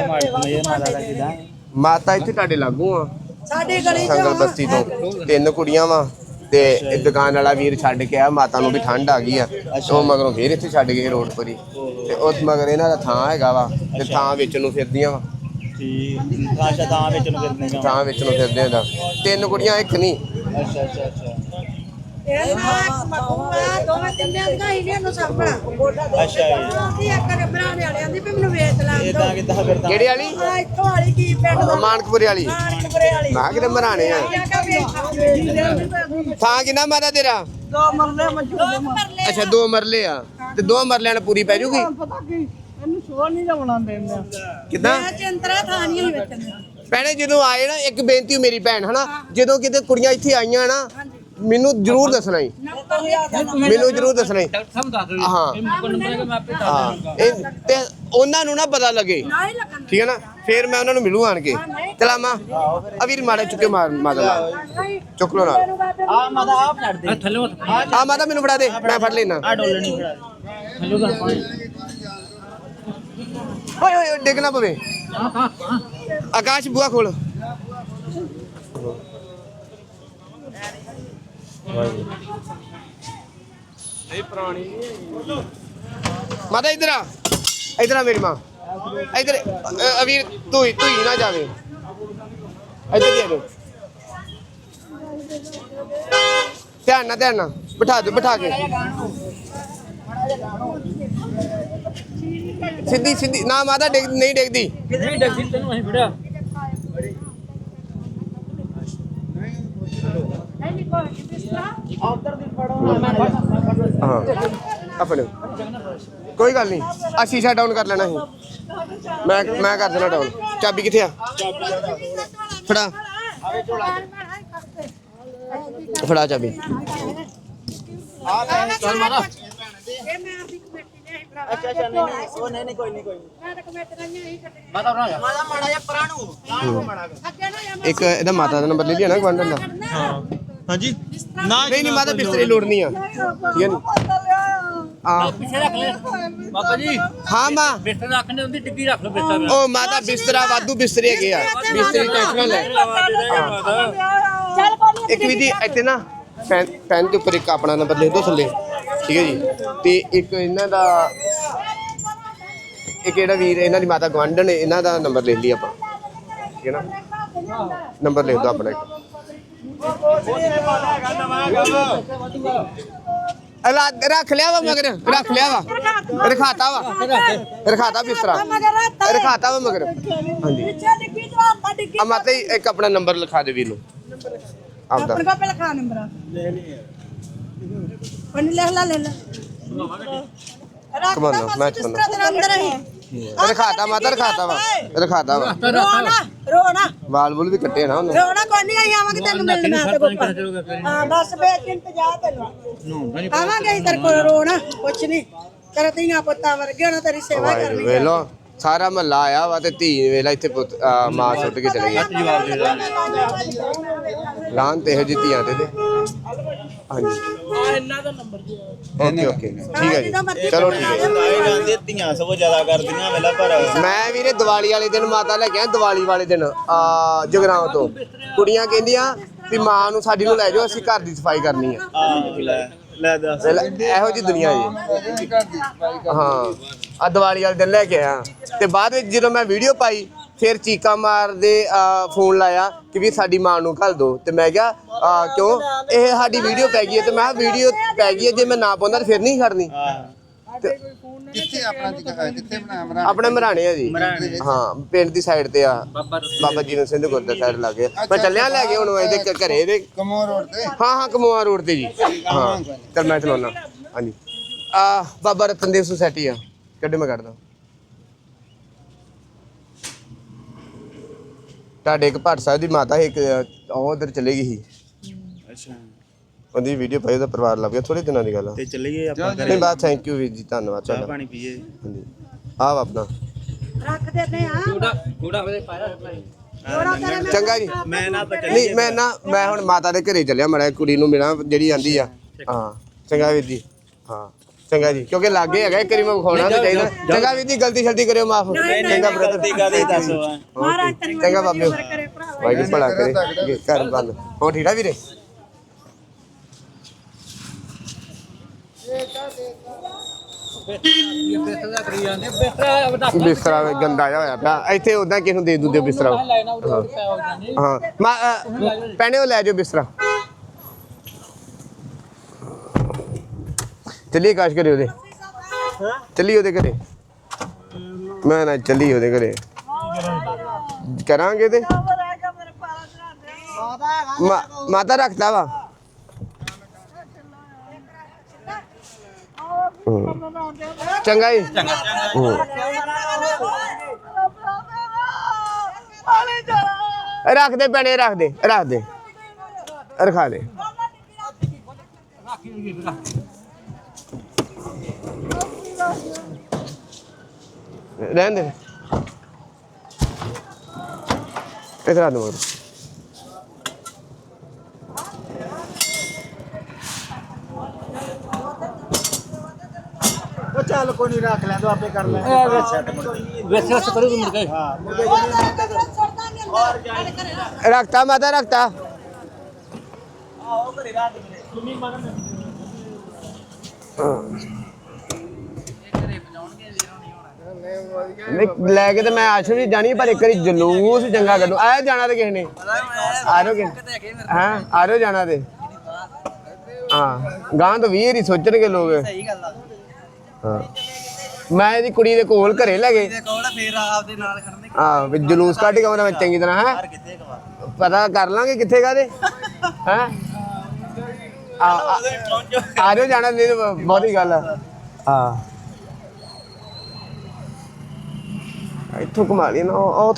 ਮਾਤਾ ਇੱਥੇ ਤੁਹਾਡੇ ਲਾਗੂ ਆ। ਸਾਡੀ ਗਲੀ ਸੰਗਲ ਚ ਬਸਤੀ ਤੋਂ ਤਿੰਨ ਕੁੜੀਆਂ ਵਾ ਤੇ ਇਹ ਦੁਕਾਨ ਵਾਲਾ ਵੀਰ ਛੱਡ ਕੇ ਆ ਮਾਤਾ ਨੂੰ ਵੀ ਠੰਡ ਆ ਗਈ ਆ। ਉਹ ਮਗਰੋਂ ਫੇਰ ਇੱਥੇ ਛੱਡ ਗਏ ਰੋਡ ਪਰ। ਹੀ ਤੇ ਉਸ ਮਗਰ ਇਹਨਾਂ ਦਾ ਥਾਂ ਹੈਗਾ ਵਾ ਤੇ ਥਾਂ ਵੇਚਣ ਨੂੰ ਫਿਰਦੀਆਂ ਵਾ। ਠੀਕ ਆਸ਼ਾ ਤਾਂ ਵਿੱਚ ਨੂੰ ਫਿਰਨੇ ਜਾ ਥਾਂ ਵੇਚਣ ਨੂੰ ਫਿਰਦੇ ਆ ਦਾ ਤਿੰਨ ਕੁੜੀਆਂ ਇੱਕ ਨਹੀਂ ਅੱਛਾ ਅੱਛਾ ਅੱਛਾ। ਇਹ ਨਾ ਇੱਕ ਮਕੂਆ ਦੋਵੇਂ ਤਿੰਨਿਆਂ ਦੀਆਂ ਹੀ ਨੇ ਨੂੰ ਸਾਹਮਣਾ ਅੱਛਾ ਜੀ। ਆਂਦੀ ਇੱਕ ਨੇ ਬਣਾਉਣੇ ਵਾਲਿਆਂ ਦੀ ਵੀ ਮੈਨੂੰ ਵੇਚ ਇਦਾਂ ਕਿੱਦਾਂ ਫਿਰਦਾ? ਕਿਹੜੀ ਵਾਲੀ? ਆ ਇੱਥੋਂ ਵਾਲੀ ਕੀ ਪਿੰਡ ਦਾ? ਮਾਨਕਪੁਰੇ ਵਾਲੀ। ਵਾਲੀ। ਨਾ ਕਿਤੇ ਮਰਾਣੇ ਆ। ਥਾਂ ਕਿੰਨਾ ਮਾਤਾ ਤੇਰਾ? ਦੋ ਮਰਲੇ ਮਜੂਦ ਅੱਛਾ ਦੋ ਮਰਲੇ ਆ। ਤੇ ਦੋ ਮਰਲਿਆਂ ਨਾਲ ਪੂਰੀ ਪੈ ਜੂਗੀ? ਪਤਾ ਕੀ ਇਹਨੂੰ ਸ਼ੋਰ ਨਹੀਂ ਜਾਵਣਾ ਦਿੰਦੇ ਕਿਦਾਂ? ਮੈਂ ਚੰਤਰਾ ਥਾਨੀਆਂ ਹੀ ਵੇਚਣੀਆਂ ਭੈਣੇ ਜਦੋਂ ਆਏ ਨਾ ਇੱਕ ਬੇਨਤੀ ਮੇਰੀ ਭੈਣ ਹਨਾ? ਜਦੋਂ ਕਿਤੇ ਕੁੜੀਆਂ ਇੱਥੇ ਆਈਆਂ ਨਾ ਮੈਨੂੰ ਜ਼ਰੂਰ ਦੱਸਣਾ ਹੀ ਮੈਨੂੰ ਜ਼ਰੂਰ ਦੱਸਣਾ ਦੱਸ ਦਿਓ ਹਾਂ। ਇਹ ਮੁੱਕ ਨੰਬਰ ਹੈ ਕਿ ਮੈਂ ਆਪੇ ਦੱਸ ਹਾਂ। ਇਹ ਤੇ ਉਹਨਾਂ ਨੂੰ ਨਾ ਪਤਾ ਲੱਗੇ। ਠੀਕ ਹੈ ਨਾ? ਫੇਰ ਮੈਂ ਉਹਨਾਂ ਨੂੰ ਮਿਲੂ ਆਣ ਕੇ। ਚਲਾ ਮਾਂ ਆ ਵੀਰ ਮਾਰੇ ਚੁੱਕੇ ਮਾਰ ਮਾਤਾ ਨਾਲ ਚੁੱਕ ਲੋ ਨਾਲ। ਆ ਮਾਦਾ ਆਪ ਛੱਡ ਦੇ। ਆ ਥੱਲੇ ਉਤ ਆ ਮਾਤਾ ਮੈਨੂੰ ਫੜਾ ਦੇ। ਮੈਂ ਫੜ ਲੈਣਾ ਆ ਡੋਲੇ ਨਹੀਂ ਫੜਾ। ਥੱਲੇ ਓਏ ਓਏ ਓਏ, ਡਿੱਗ ਨਾ ਪਵੇ। ਹਾਂ ਹਾਂ ਹਾਂ। ਆਕਾਸ਼ ਬੂਆ ਖੋਲ। ਇਹ ਪੁਰਾਣੀ ਨਹੀਂ ਮਾਤਾ ਇਧਰ ਆ। ਇਧਰ ਆ ਮੇਰੀ ਮਾਂ। ਇਧਰ ਅਵੀਰ, ਤੂੰ ਤੂੰ ਹੀ ਨਾ ਜਾਵੇ। ਇਧਰ ਦੇ ਦੋ ਧਿਆਨ ਨਾਲ ਧਿਆਨ ਨਾਲ। ਬਿਠਾ ਦੇ ਬਿਠਾ ਕੇ। ਸਿੱਧੀ ਸਿੱਧੀ। ਨਾ ਮਾਤਾ, ਡਿੱਗ, ਨਹੀਂ ਡਿੱਗਦੀ। ਨਹੀਂ ਡੱਗੀ ਤੈਨੂੰ ਅਸੀਂ ਫੜਿਆ ਨਹੀਂ ਕੋਈ ਕਿਸ ਤਰ੍ਹਾਂ ਹਾਂ। ਆਪਣੇ ਕੋਈ ਗੱਲ ਨਹੀਂ। ਆ ਸ਼ੀਸ਼ਾ ਡਾਊਨ ਕਰ ਲੈਣਾ ਸੀ। ਮੈਂ ਮੈਂ ਕਰ ਦੇਣਾ ਡਾਊਨ ਚਾਬੀ ਕਿੱਥੇ ਆ? ਫੜਾ। ਫੜਾ ਚਾਬੀ। ਇਹ ਮੈਂ ਆਪਦੀ ਕਮੇਟੀ ਨੇ ਹੀ ਭਰਾ ਅੱਛਾ ਅੱਛਾ ਨਹੀਂ ਉਹ ਨਹੀਂ ਨਹੀਂ ਕੋਈ ਨਹੀਂ ਕੋਈ ਮੈਂ ਤਾਂ ਕਮੇਟੀ ਨਹੀਂ ਹੀ ਕੱਢੀ ਮਾਤਾ ਮਾੜਾ ਜਿਹਾ ਪਰਾਂ ਨੂੰ। ਅੱਗੇ ਨਾ ਜਾਂ ਇੱਕ ਇਹਦਾ ਮਾਤਾ ਦਾ ਨੰਬਰ ਲੈ ਲਿਆ ਨਾ ਗਵਾਂਢਣ ਦਾ। ਹਾਂਜੀ? ਨਾ ਨਹੀਂ ਨਹੀਂ ਮਾਤਾ ਬਿਸਤਰੇ ਲੋੜ ਨਹੀਂ ਆ। ਠੀਕ ਹੈ ਨੀ? ਆ। ਪਿੱਛੇ ਰੱਖ ਲੈ। ਬਾਬਾ ਜੀ। ਹਾਂ ਮਾਂ। ਬਿਸਤਰਾ ਰੱਖਣੇ ਹੁੰਦੀ ਡਿੱਗੀ ਰੱਖ ਲਓ ਬਿਸਤਰਾ ਉਹ ਮਾਤਾ ਬਿਸਤਰਾ ਵਾਧੂ ਬਿਸਤਰੇ ਹੈਗੇ ਆ। ਬਿਸਤਰੇ ਟੈਨਸ਼ਨ ਲੈ। ਚੱਲ ਕੋਈ ਇੱਕ ਵੀ ਦੀ ਇੱਥੇ ਨਾ ਪੈਨ ਪੈਨ ਦੇ ਉੱਪਰ ਇੱਕ ਆਪਣਾ ਨੰਬਰ ਲਿਖ ਦਿਓ ਥੱਲੇ। ਠੀਕ ਹੈ ਜੀ? ਤੇ ਇੱਕ ਇਹਨਾਂ ਦਾ ਇੱਕ ਜਿਹੜਾ ਵੀਰ ਇਹਨਾਂ ਦੀ ਮਾਤਾ ਗਵਾਂਢਣ ਇਹਨਾਂ ਦਾ ਨੰਬਰ ਲਿਖ ਲਈ ਆਪਾਂ। ਠੀਕ ਹੈ ਨਾ? ਨੰਬਰ ਲਿਖ ਦਿਓ ਆਪਣਾ ਇੱਕ। ਅਲਾ ਰੱਖ ਲਿਆ ਵਾ ਮਗਰ ਰੱਖ ਲਿਆ ਵਾ। ਰਖਾਤਾ ਵਾ। ਰਖਾਤਾ ਬਿਸਤਰਾ। ਰਖਾਤਾ ਵਾ ਮਗਰ। ਹਾਂਜੀ। ਆ ਮਾਤਾ ਇੱਕ ਆਪਣਾ ਨੰਬਰ ਲਿਖਾ ਦੇ ਵੀਰ ਨੂੰ। ਆਪਦਾ। ਆਪਣੇ ਕੋਲ ਪਹਿਲਾਂ ਖਾ ਨੰਬਰ ਲੈ ਉਹਨੇ ਲਿਖ ਲਾ ਲੈ ਲੈ। ਜਿਸ ਕਰਨਾ। ਤਰ੍ਹਾਂ ਤੇਰਾ ਅੰਦਰ ਹੀ। ਰਖਾਤਾ ਮਾਤਾ ਰਖਾਤਾ ਵਾ। ਰਖਾਤਾ ਵਾ। ਰੋਣਾ ਰੋਣਾ। ਵਾਲ ਵੁਲ ਵੀ ਕੱਟੇ ਨਾ ਉਹਨੇ। ਰੋਣਾ ਕੋਈ ਨਹੀਂ ਆਈ ਆਵਾਂਗੇ ਤੈਨੂੰ ਮਿਲਣ ਮੈਂ ਤੇ ਕੋਲ ਹਾਂ ਬਸ ਬੇਚ ਇੰਤਜ਼ਾਰ ਤੈਨੂੰ ਆਵਾਂਗੇ ਅਸੀਂ ਤੇਰੇ ਕੋਲ ਰੋਣਾ ਕੁਛ ਨਹੀਂ ਤੇਰੇ ਧੀਆਂ ਪੁੱਤਾਂ ਵਰਗੇ ਹੋਣਾ ਤੇਰੀ ਸੇਵਾ ਕਰਨੀ ਵੇਖ ਲੋ ਸਾਰਾ ਮਹੱਲਾ ਆਇਆ ਵਾ ਤੇ ਧੀ ਵੇਲਾ ਇੱਥੇ ਪੁੱਤ ਆ, ਮਾਂ ਸੁੱਟ ਕੇ ਚਲੇ ਗਈ। ਲਾਂ ਤੇ ਇਹੋ ਜਿਹੀ ਧੀਆਂ ਤੇ ਤੇ ਹਾਂਜੀ। Okay okay. ਠੀਕ ਹੈ ਜੀ। ਚਲੋ ਠੀਕ ਹੈ ਆਏ ਜਾਂਦੇ ਧੀਆਂ ਸਭ ਜ਼ਿਆਦਾ ਕਰਦੀਆਂ ਵੇਲਾ ਪਰ ਮੈਂ ਵੀਰੇ ਦੀਵਾਲੀ ਵਾਲੇ ਦਿਨ ਮਾਤਾ ਲੈ ਕੇ ਆਇਆ ਦੀਵਾਲੀ ਵਾਲੇ ਦਿਨ ਆ ਜਗਰਾਉਂ ਤੋਂ। ਕੁੜੀਆਂ ਕਹਿੰਦੀਆਂ ਵੀ ਮਾਂ ਨੂੰ ਸਾਡੀ ਨੂੰ ਲੈ ਜਾਓ ਅਸੀਂ ਘਰ ਦੀ ਸਫ਼ਾਈ ਕਰਨੀ ਆ। ਆ ਲੈ। ਲੈ ਦੱਸ। ਇਹੋ ਜੀ ਦੁਨੀਆ ਜੀ। ਹਾਂ ਆ ਦੀਵਾਲੀ ਵਾਲੇ ਦਿਨ ਲੈ ਕੇ ਆਇਆ। ਤੇ ਬਾਅਦ ਵਿੱਚ ਜਦੋਂ ਮੈਂ ਵੀਡੀਓ ਪਾਈ ਫਿਰ ਚੀਕਾ ਮਾਰਦੇ ਫੋਨ ਲਾਇਆ ਕਿ ਵੀ ਸਾਡੀ ਮਾਂ ਨੂੰ ਘੱਲ ਦੋ। ਤੇ ਮੈਂ ਕਿਹਾ ਕਿਉਂ? ਇਹ ਸਾਡੀ ਵੀਡੀਓ ਪੈ ਗਈ ਹੈ ਤੇ ਮੈਂ ਵੀਡੀਓ ਪੈ ਗਈ ਹੈ ਜੇ ਮੈਂ ਨਾ ਪਾਉਂਦਾ ਤਾਂ ਫਿਰ ਨਹੀਂ ਕਰਨੀ ਕਿੱਥੇ ਆਪਣਾ ਜਗ੍ਹਾ ਕਿੱਥੇ ਬਣਾਇਆ ਮਰਾ ਆਪਣੇ ਮਰਾਣੇ ਆ ਜੀ। ਹਾਂ ਪਿੰਡ ਦੀ ਸਾਈਡ ਤੇ ਆ। ਬਾਬਾ ਜੀਵਨ ਸਿੰਘ ਦੇ ਗੁਰਦਾ ਸਾਈਡ ਲੱਗੇ ਮੈਂ ਚੱਲਿਆ ਲੈ ਕੇ ਹੁਣ ਇਹਦੇ ਘ- ਘਰੇ ਇਹਦੇ। ਕਮੋ ਰੋਡ ਤੇ? ਹਾਂ ਹਾਂ ਕਮੋਆ ਰੋਡ ਤੇ ਜੀ। ਹਾਂ ਚੱਲ ਮੈਂ ਚਲਾਉਣਾ ਹਾਂਜੀ। ਆ ਬਾਬਾ ਰਤਨਦੇਵ ਸੁਸਾਇਟੀ ਆ। ਕੱਢੇ ਮੈਂ ਕੱਢਦਾ। ਤੁਹਾਡੇ ਇੱਕ ਭੱਟ ਸਾਹਿਬ ਦੀ ਮਾਤਾ ਇੱਕ ਉਹ ਉਧਰ ਚਲੇ ਗਈ ਸੀ। ਅੱਛਾ। ਉਹਦੀ ਵੀਡੀਓ ਪਾਈ ਉਹਦਾ ਪਰਿਵਾਰ ਲੱਗ ਗਿਆ ਥੋੜੇ ਦਿਨਾਂ ਦੀ ਗੱਲ ਆ। ਤੇ ਚੱਲੀਏ ਆਪਾਂ ਨਹੀਂ ਘਰੇ ਬਾਤ ਥੈਂਕ ਯੂ ਵੀਰ ਜੀ ਧੰਨਵਾਦ ਚਾਹ ਤੁਹਾਡਾ। ਪਾਣੀ ਪੀਏ। ਹਾਂਜੀ। ਆਪਣਾ। ਰੱਖ ਦਿੰਦੇ ਆ। ਗੋੜਾ ਵੇ ਪਾਇਆ ਥੋੜਾ ਤੇਰੇ ਨਾਲ ਚੰਗਾ ਜੀ। ਮੈਂ ਨਾ ਆਪਾਂ ਨਹੀਂ ਮੈਂ ਨਾ ਮੈਂ ਹੁਣ ਮਾਤਾ ਦੇ ਘਰੇ ਚੱਲਿਆ ਮੜਾ ਕੁੜੀ ਨੂੰ ਮਿਲਾਂ ਜਿਹੜੀ ਆਂਦੀ ਆ। ਹਾਂ ਚੰਗਾ ਵੀਰ ਜੀ। ਹਾਂ ਚੰਗਾ ਜੀ। ਕਿਉਂਕਿ ਲਾਗੇ ਹੈਗਾ ਇੱਕ ਵਾਰੀ ਮੈਂ ਵਿਖਾਉਣਾ ਤਾਂ ਚਾਹੀਦਾ। ਚੰਗਾ ਵੀਰ ਜੀ ਗਲਤੀ ਸ਼ਲਤੀ ਕਰਿਓ ਮਾਫ। ਚੰਗਾ ਬ੍ਰਦਰ ਗਲਤੀ ਕਾਹਦੀ ਦੱਸੋ ਮਹਾਰਾਜ ਤੈਨੂੰ ਚੰਗਾ ਬਾਬਿਓ ਕਰੇ ਭਰਾ ਵਾਹਿਗੁਰੂ ਭਲਾ ਕਰੇ। ਘਰ ਬੰਦ। ਹੋ ਠੀੜਾ ਵੀਰੇ? ਬਿਸਤਰਾ ਗੰਦਾ ਜਿਹਾ ਹੋਇਆ ਪਿਆ। ਇੱਥੇ ਉਦਾਂ ਕਿਸ ਨੂੰ ਦੇ ਦੂਦੇ ਬਿਸਤਰਾ। ਹਾਂ। ਮਾ ਅ, ਉਹ ਲੈ ਜਾਓ ਬਿਸਤਰਾ। ਚੱਲੀਏ ਕਾਸ਼ ਕਰੇ ਉਹਦੇ। ਚੱਲੀ ਉਹਦੇ ਘਰੇ। ਮੈਂ ਨਾ ਚੱਲੀ ਉਹਦੇ ਘਰੇ। ਕਰਾਂਗੇ ਤੇ। ਮਾਤਾ ਰੱਖਦਾ ਵਾ। ਚੰਗਾ ਜੀ। ਰੱਖ ਦੇ ਭੈਣੇ ਰੱਖ ਦੇ ਰੱਖ ਦੇ ਰਖਾ ਦੇ। ਰਹਿਣ ਦੇ। ਇਧਰ ਆ ਦੋ ਚੱਲ ਕੋਈ ਨਹੀਂ ਰੱਖ ਲੈ ਤੂੰ ਆਪੇ ਕਰ ਲੈ। ਵੈਸੇ ਉਸ ਕਰੂ ਮੁੜ ਕੇ। ਹਾਂ ਮੁੰਡੇ ਜਿਹਨੇ ਰੱਖਤਾ ਮਾਤਾ ਰੱਖਤਾ। ਆਓ ਘਰੇ ਰਾਤ ਨੂੰ ਨਹੀਂ ਲੈ ਕੇ ਤੇ ਮੈਂ ਆਸ਼ਰਮ ਵੀ ਜਾਣੀ ਪਰ ਇੱਕ ਵਾਰੀ ਜਲੂਸ ਚੰਗਾ ਕੱਢੋ। ਆਇਆ ਜਾਣਾ ਤੇ ਕਿਸੇ ਨੇ? ਆ ਰਹੇ ਹਾਂ? ਆ ਰਹੇ ਜਾਣਾ ਤੇ। ਹਾਂ ਗਾਂ ਤੋਂ 20 ਹੀ ਸੋਚਣਗੇ ਲੋਕ। ਸਹੀ ਗੱਲ ਆ। ਹਾਂ। ਮੈਂ ਇਹਦੀ ਕੁੜੀ ਦੇ ਕੋਲ ਘਰੇ ਲੈ ਗਏ। ਕੋਲ ਫੇਰ ਆਪਦੇ ਨਾਲ ਖੜਨੇ ਹਾਂ ਵੀ ਜਲੂਸ ਕੱਢ ਕੇ ਚੰਗੀ ਤਰ੍ਹਾਂ ਹੈ? ਕਿੱਥੇ ਕਵਾ ਪਤਾ ਕਰ ਲਾਂਗੇ ਕਿੱਥੇ ਕਾਦੇ ਹੈ? ਆ ਆ- ਆ ਜਾਓ ਜਾਣਾ ਨਹੀਂ ਤਾਂ ਬਹੁਤੀ ਗੱਲ ਆ। ਹਾਂ। ਇੱਥੋਂ ਘੁਮਾ ਲਈ ਨਾ ਉਹ ਉਹ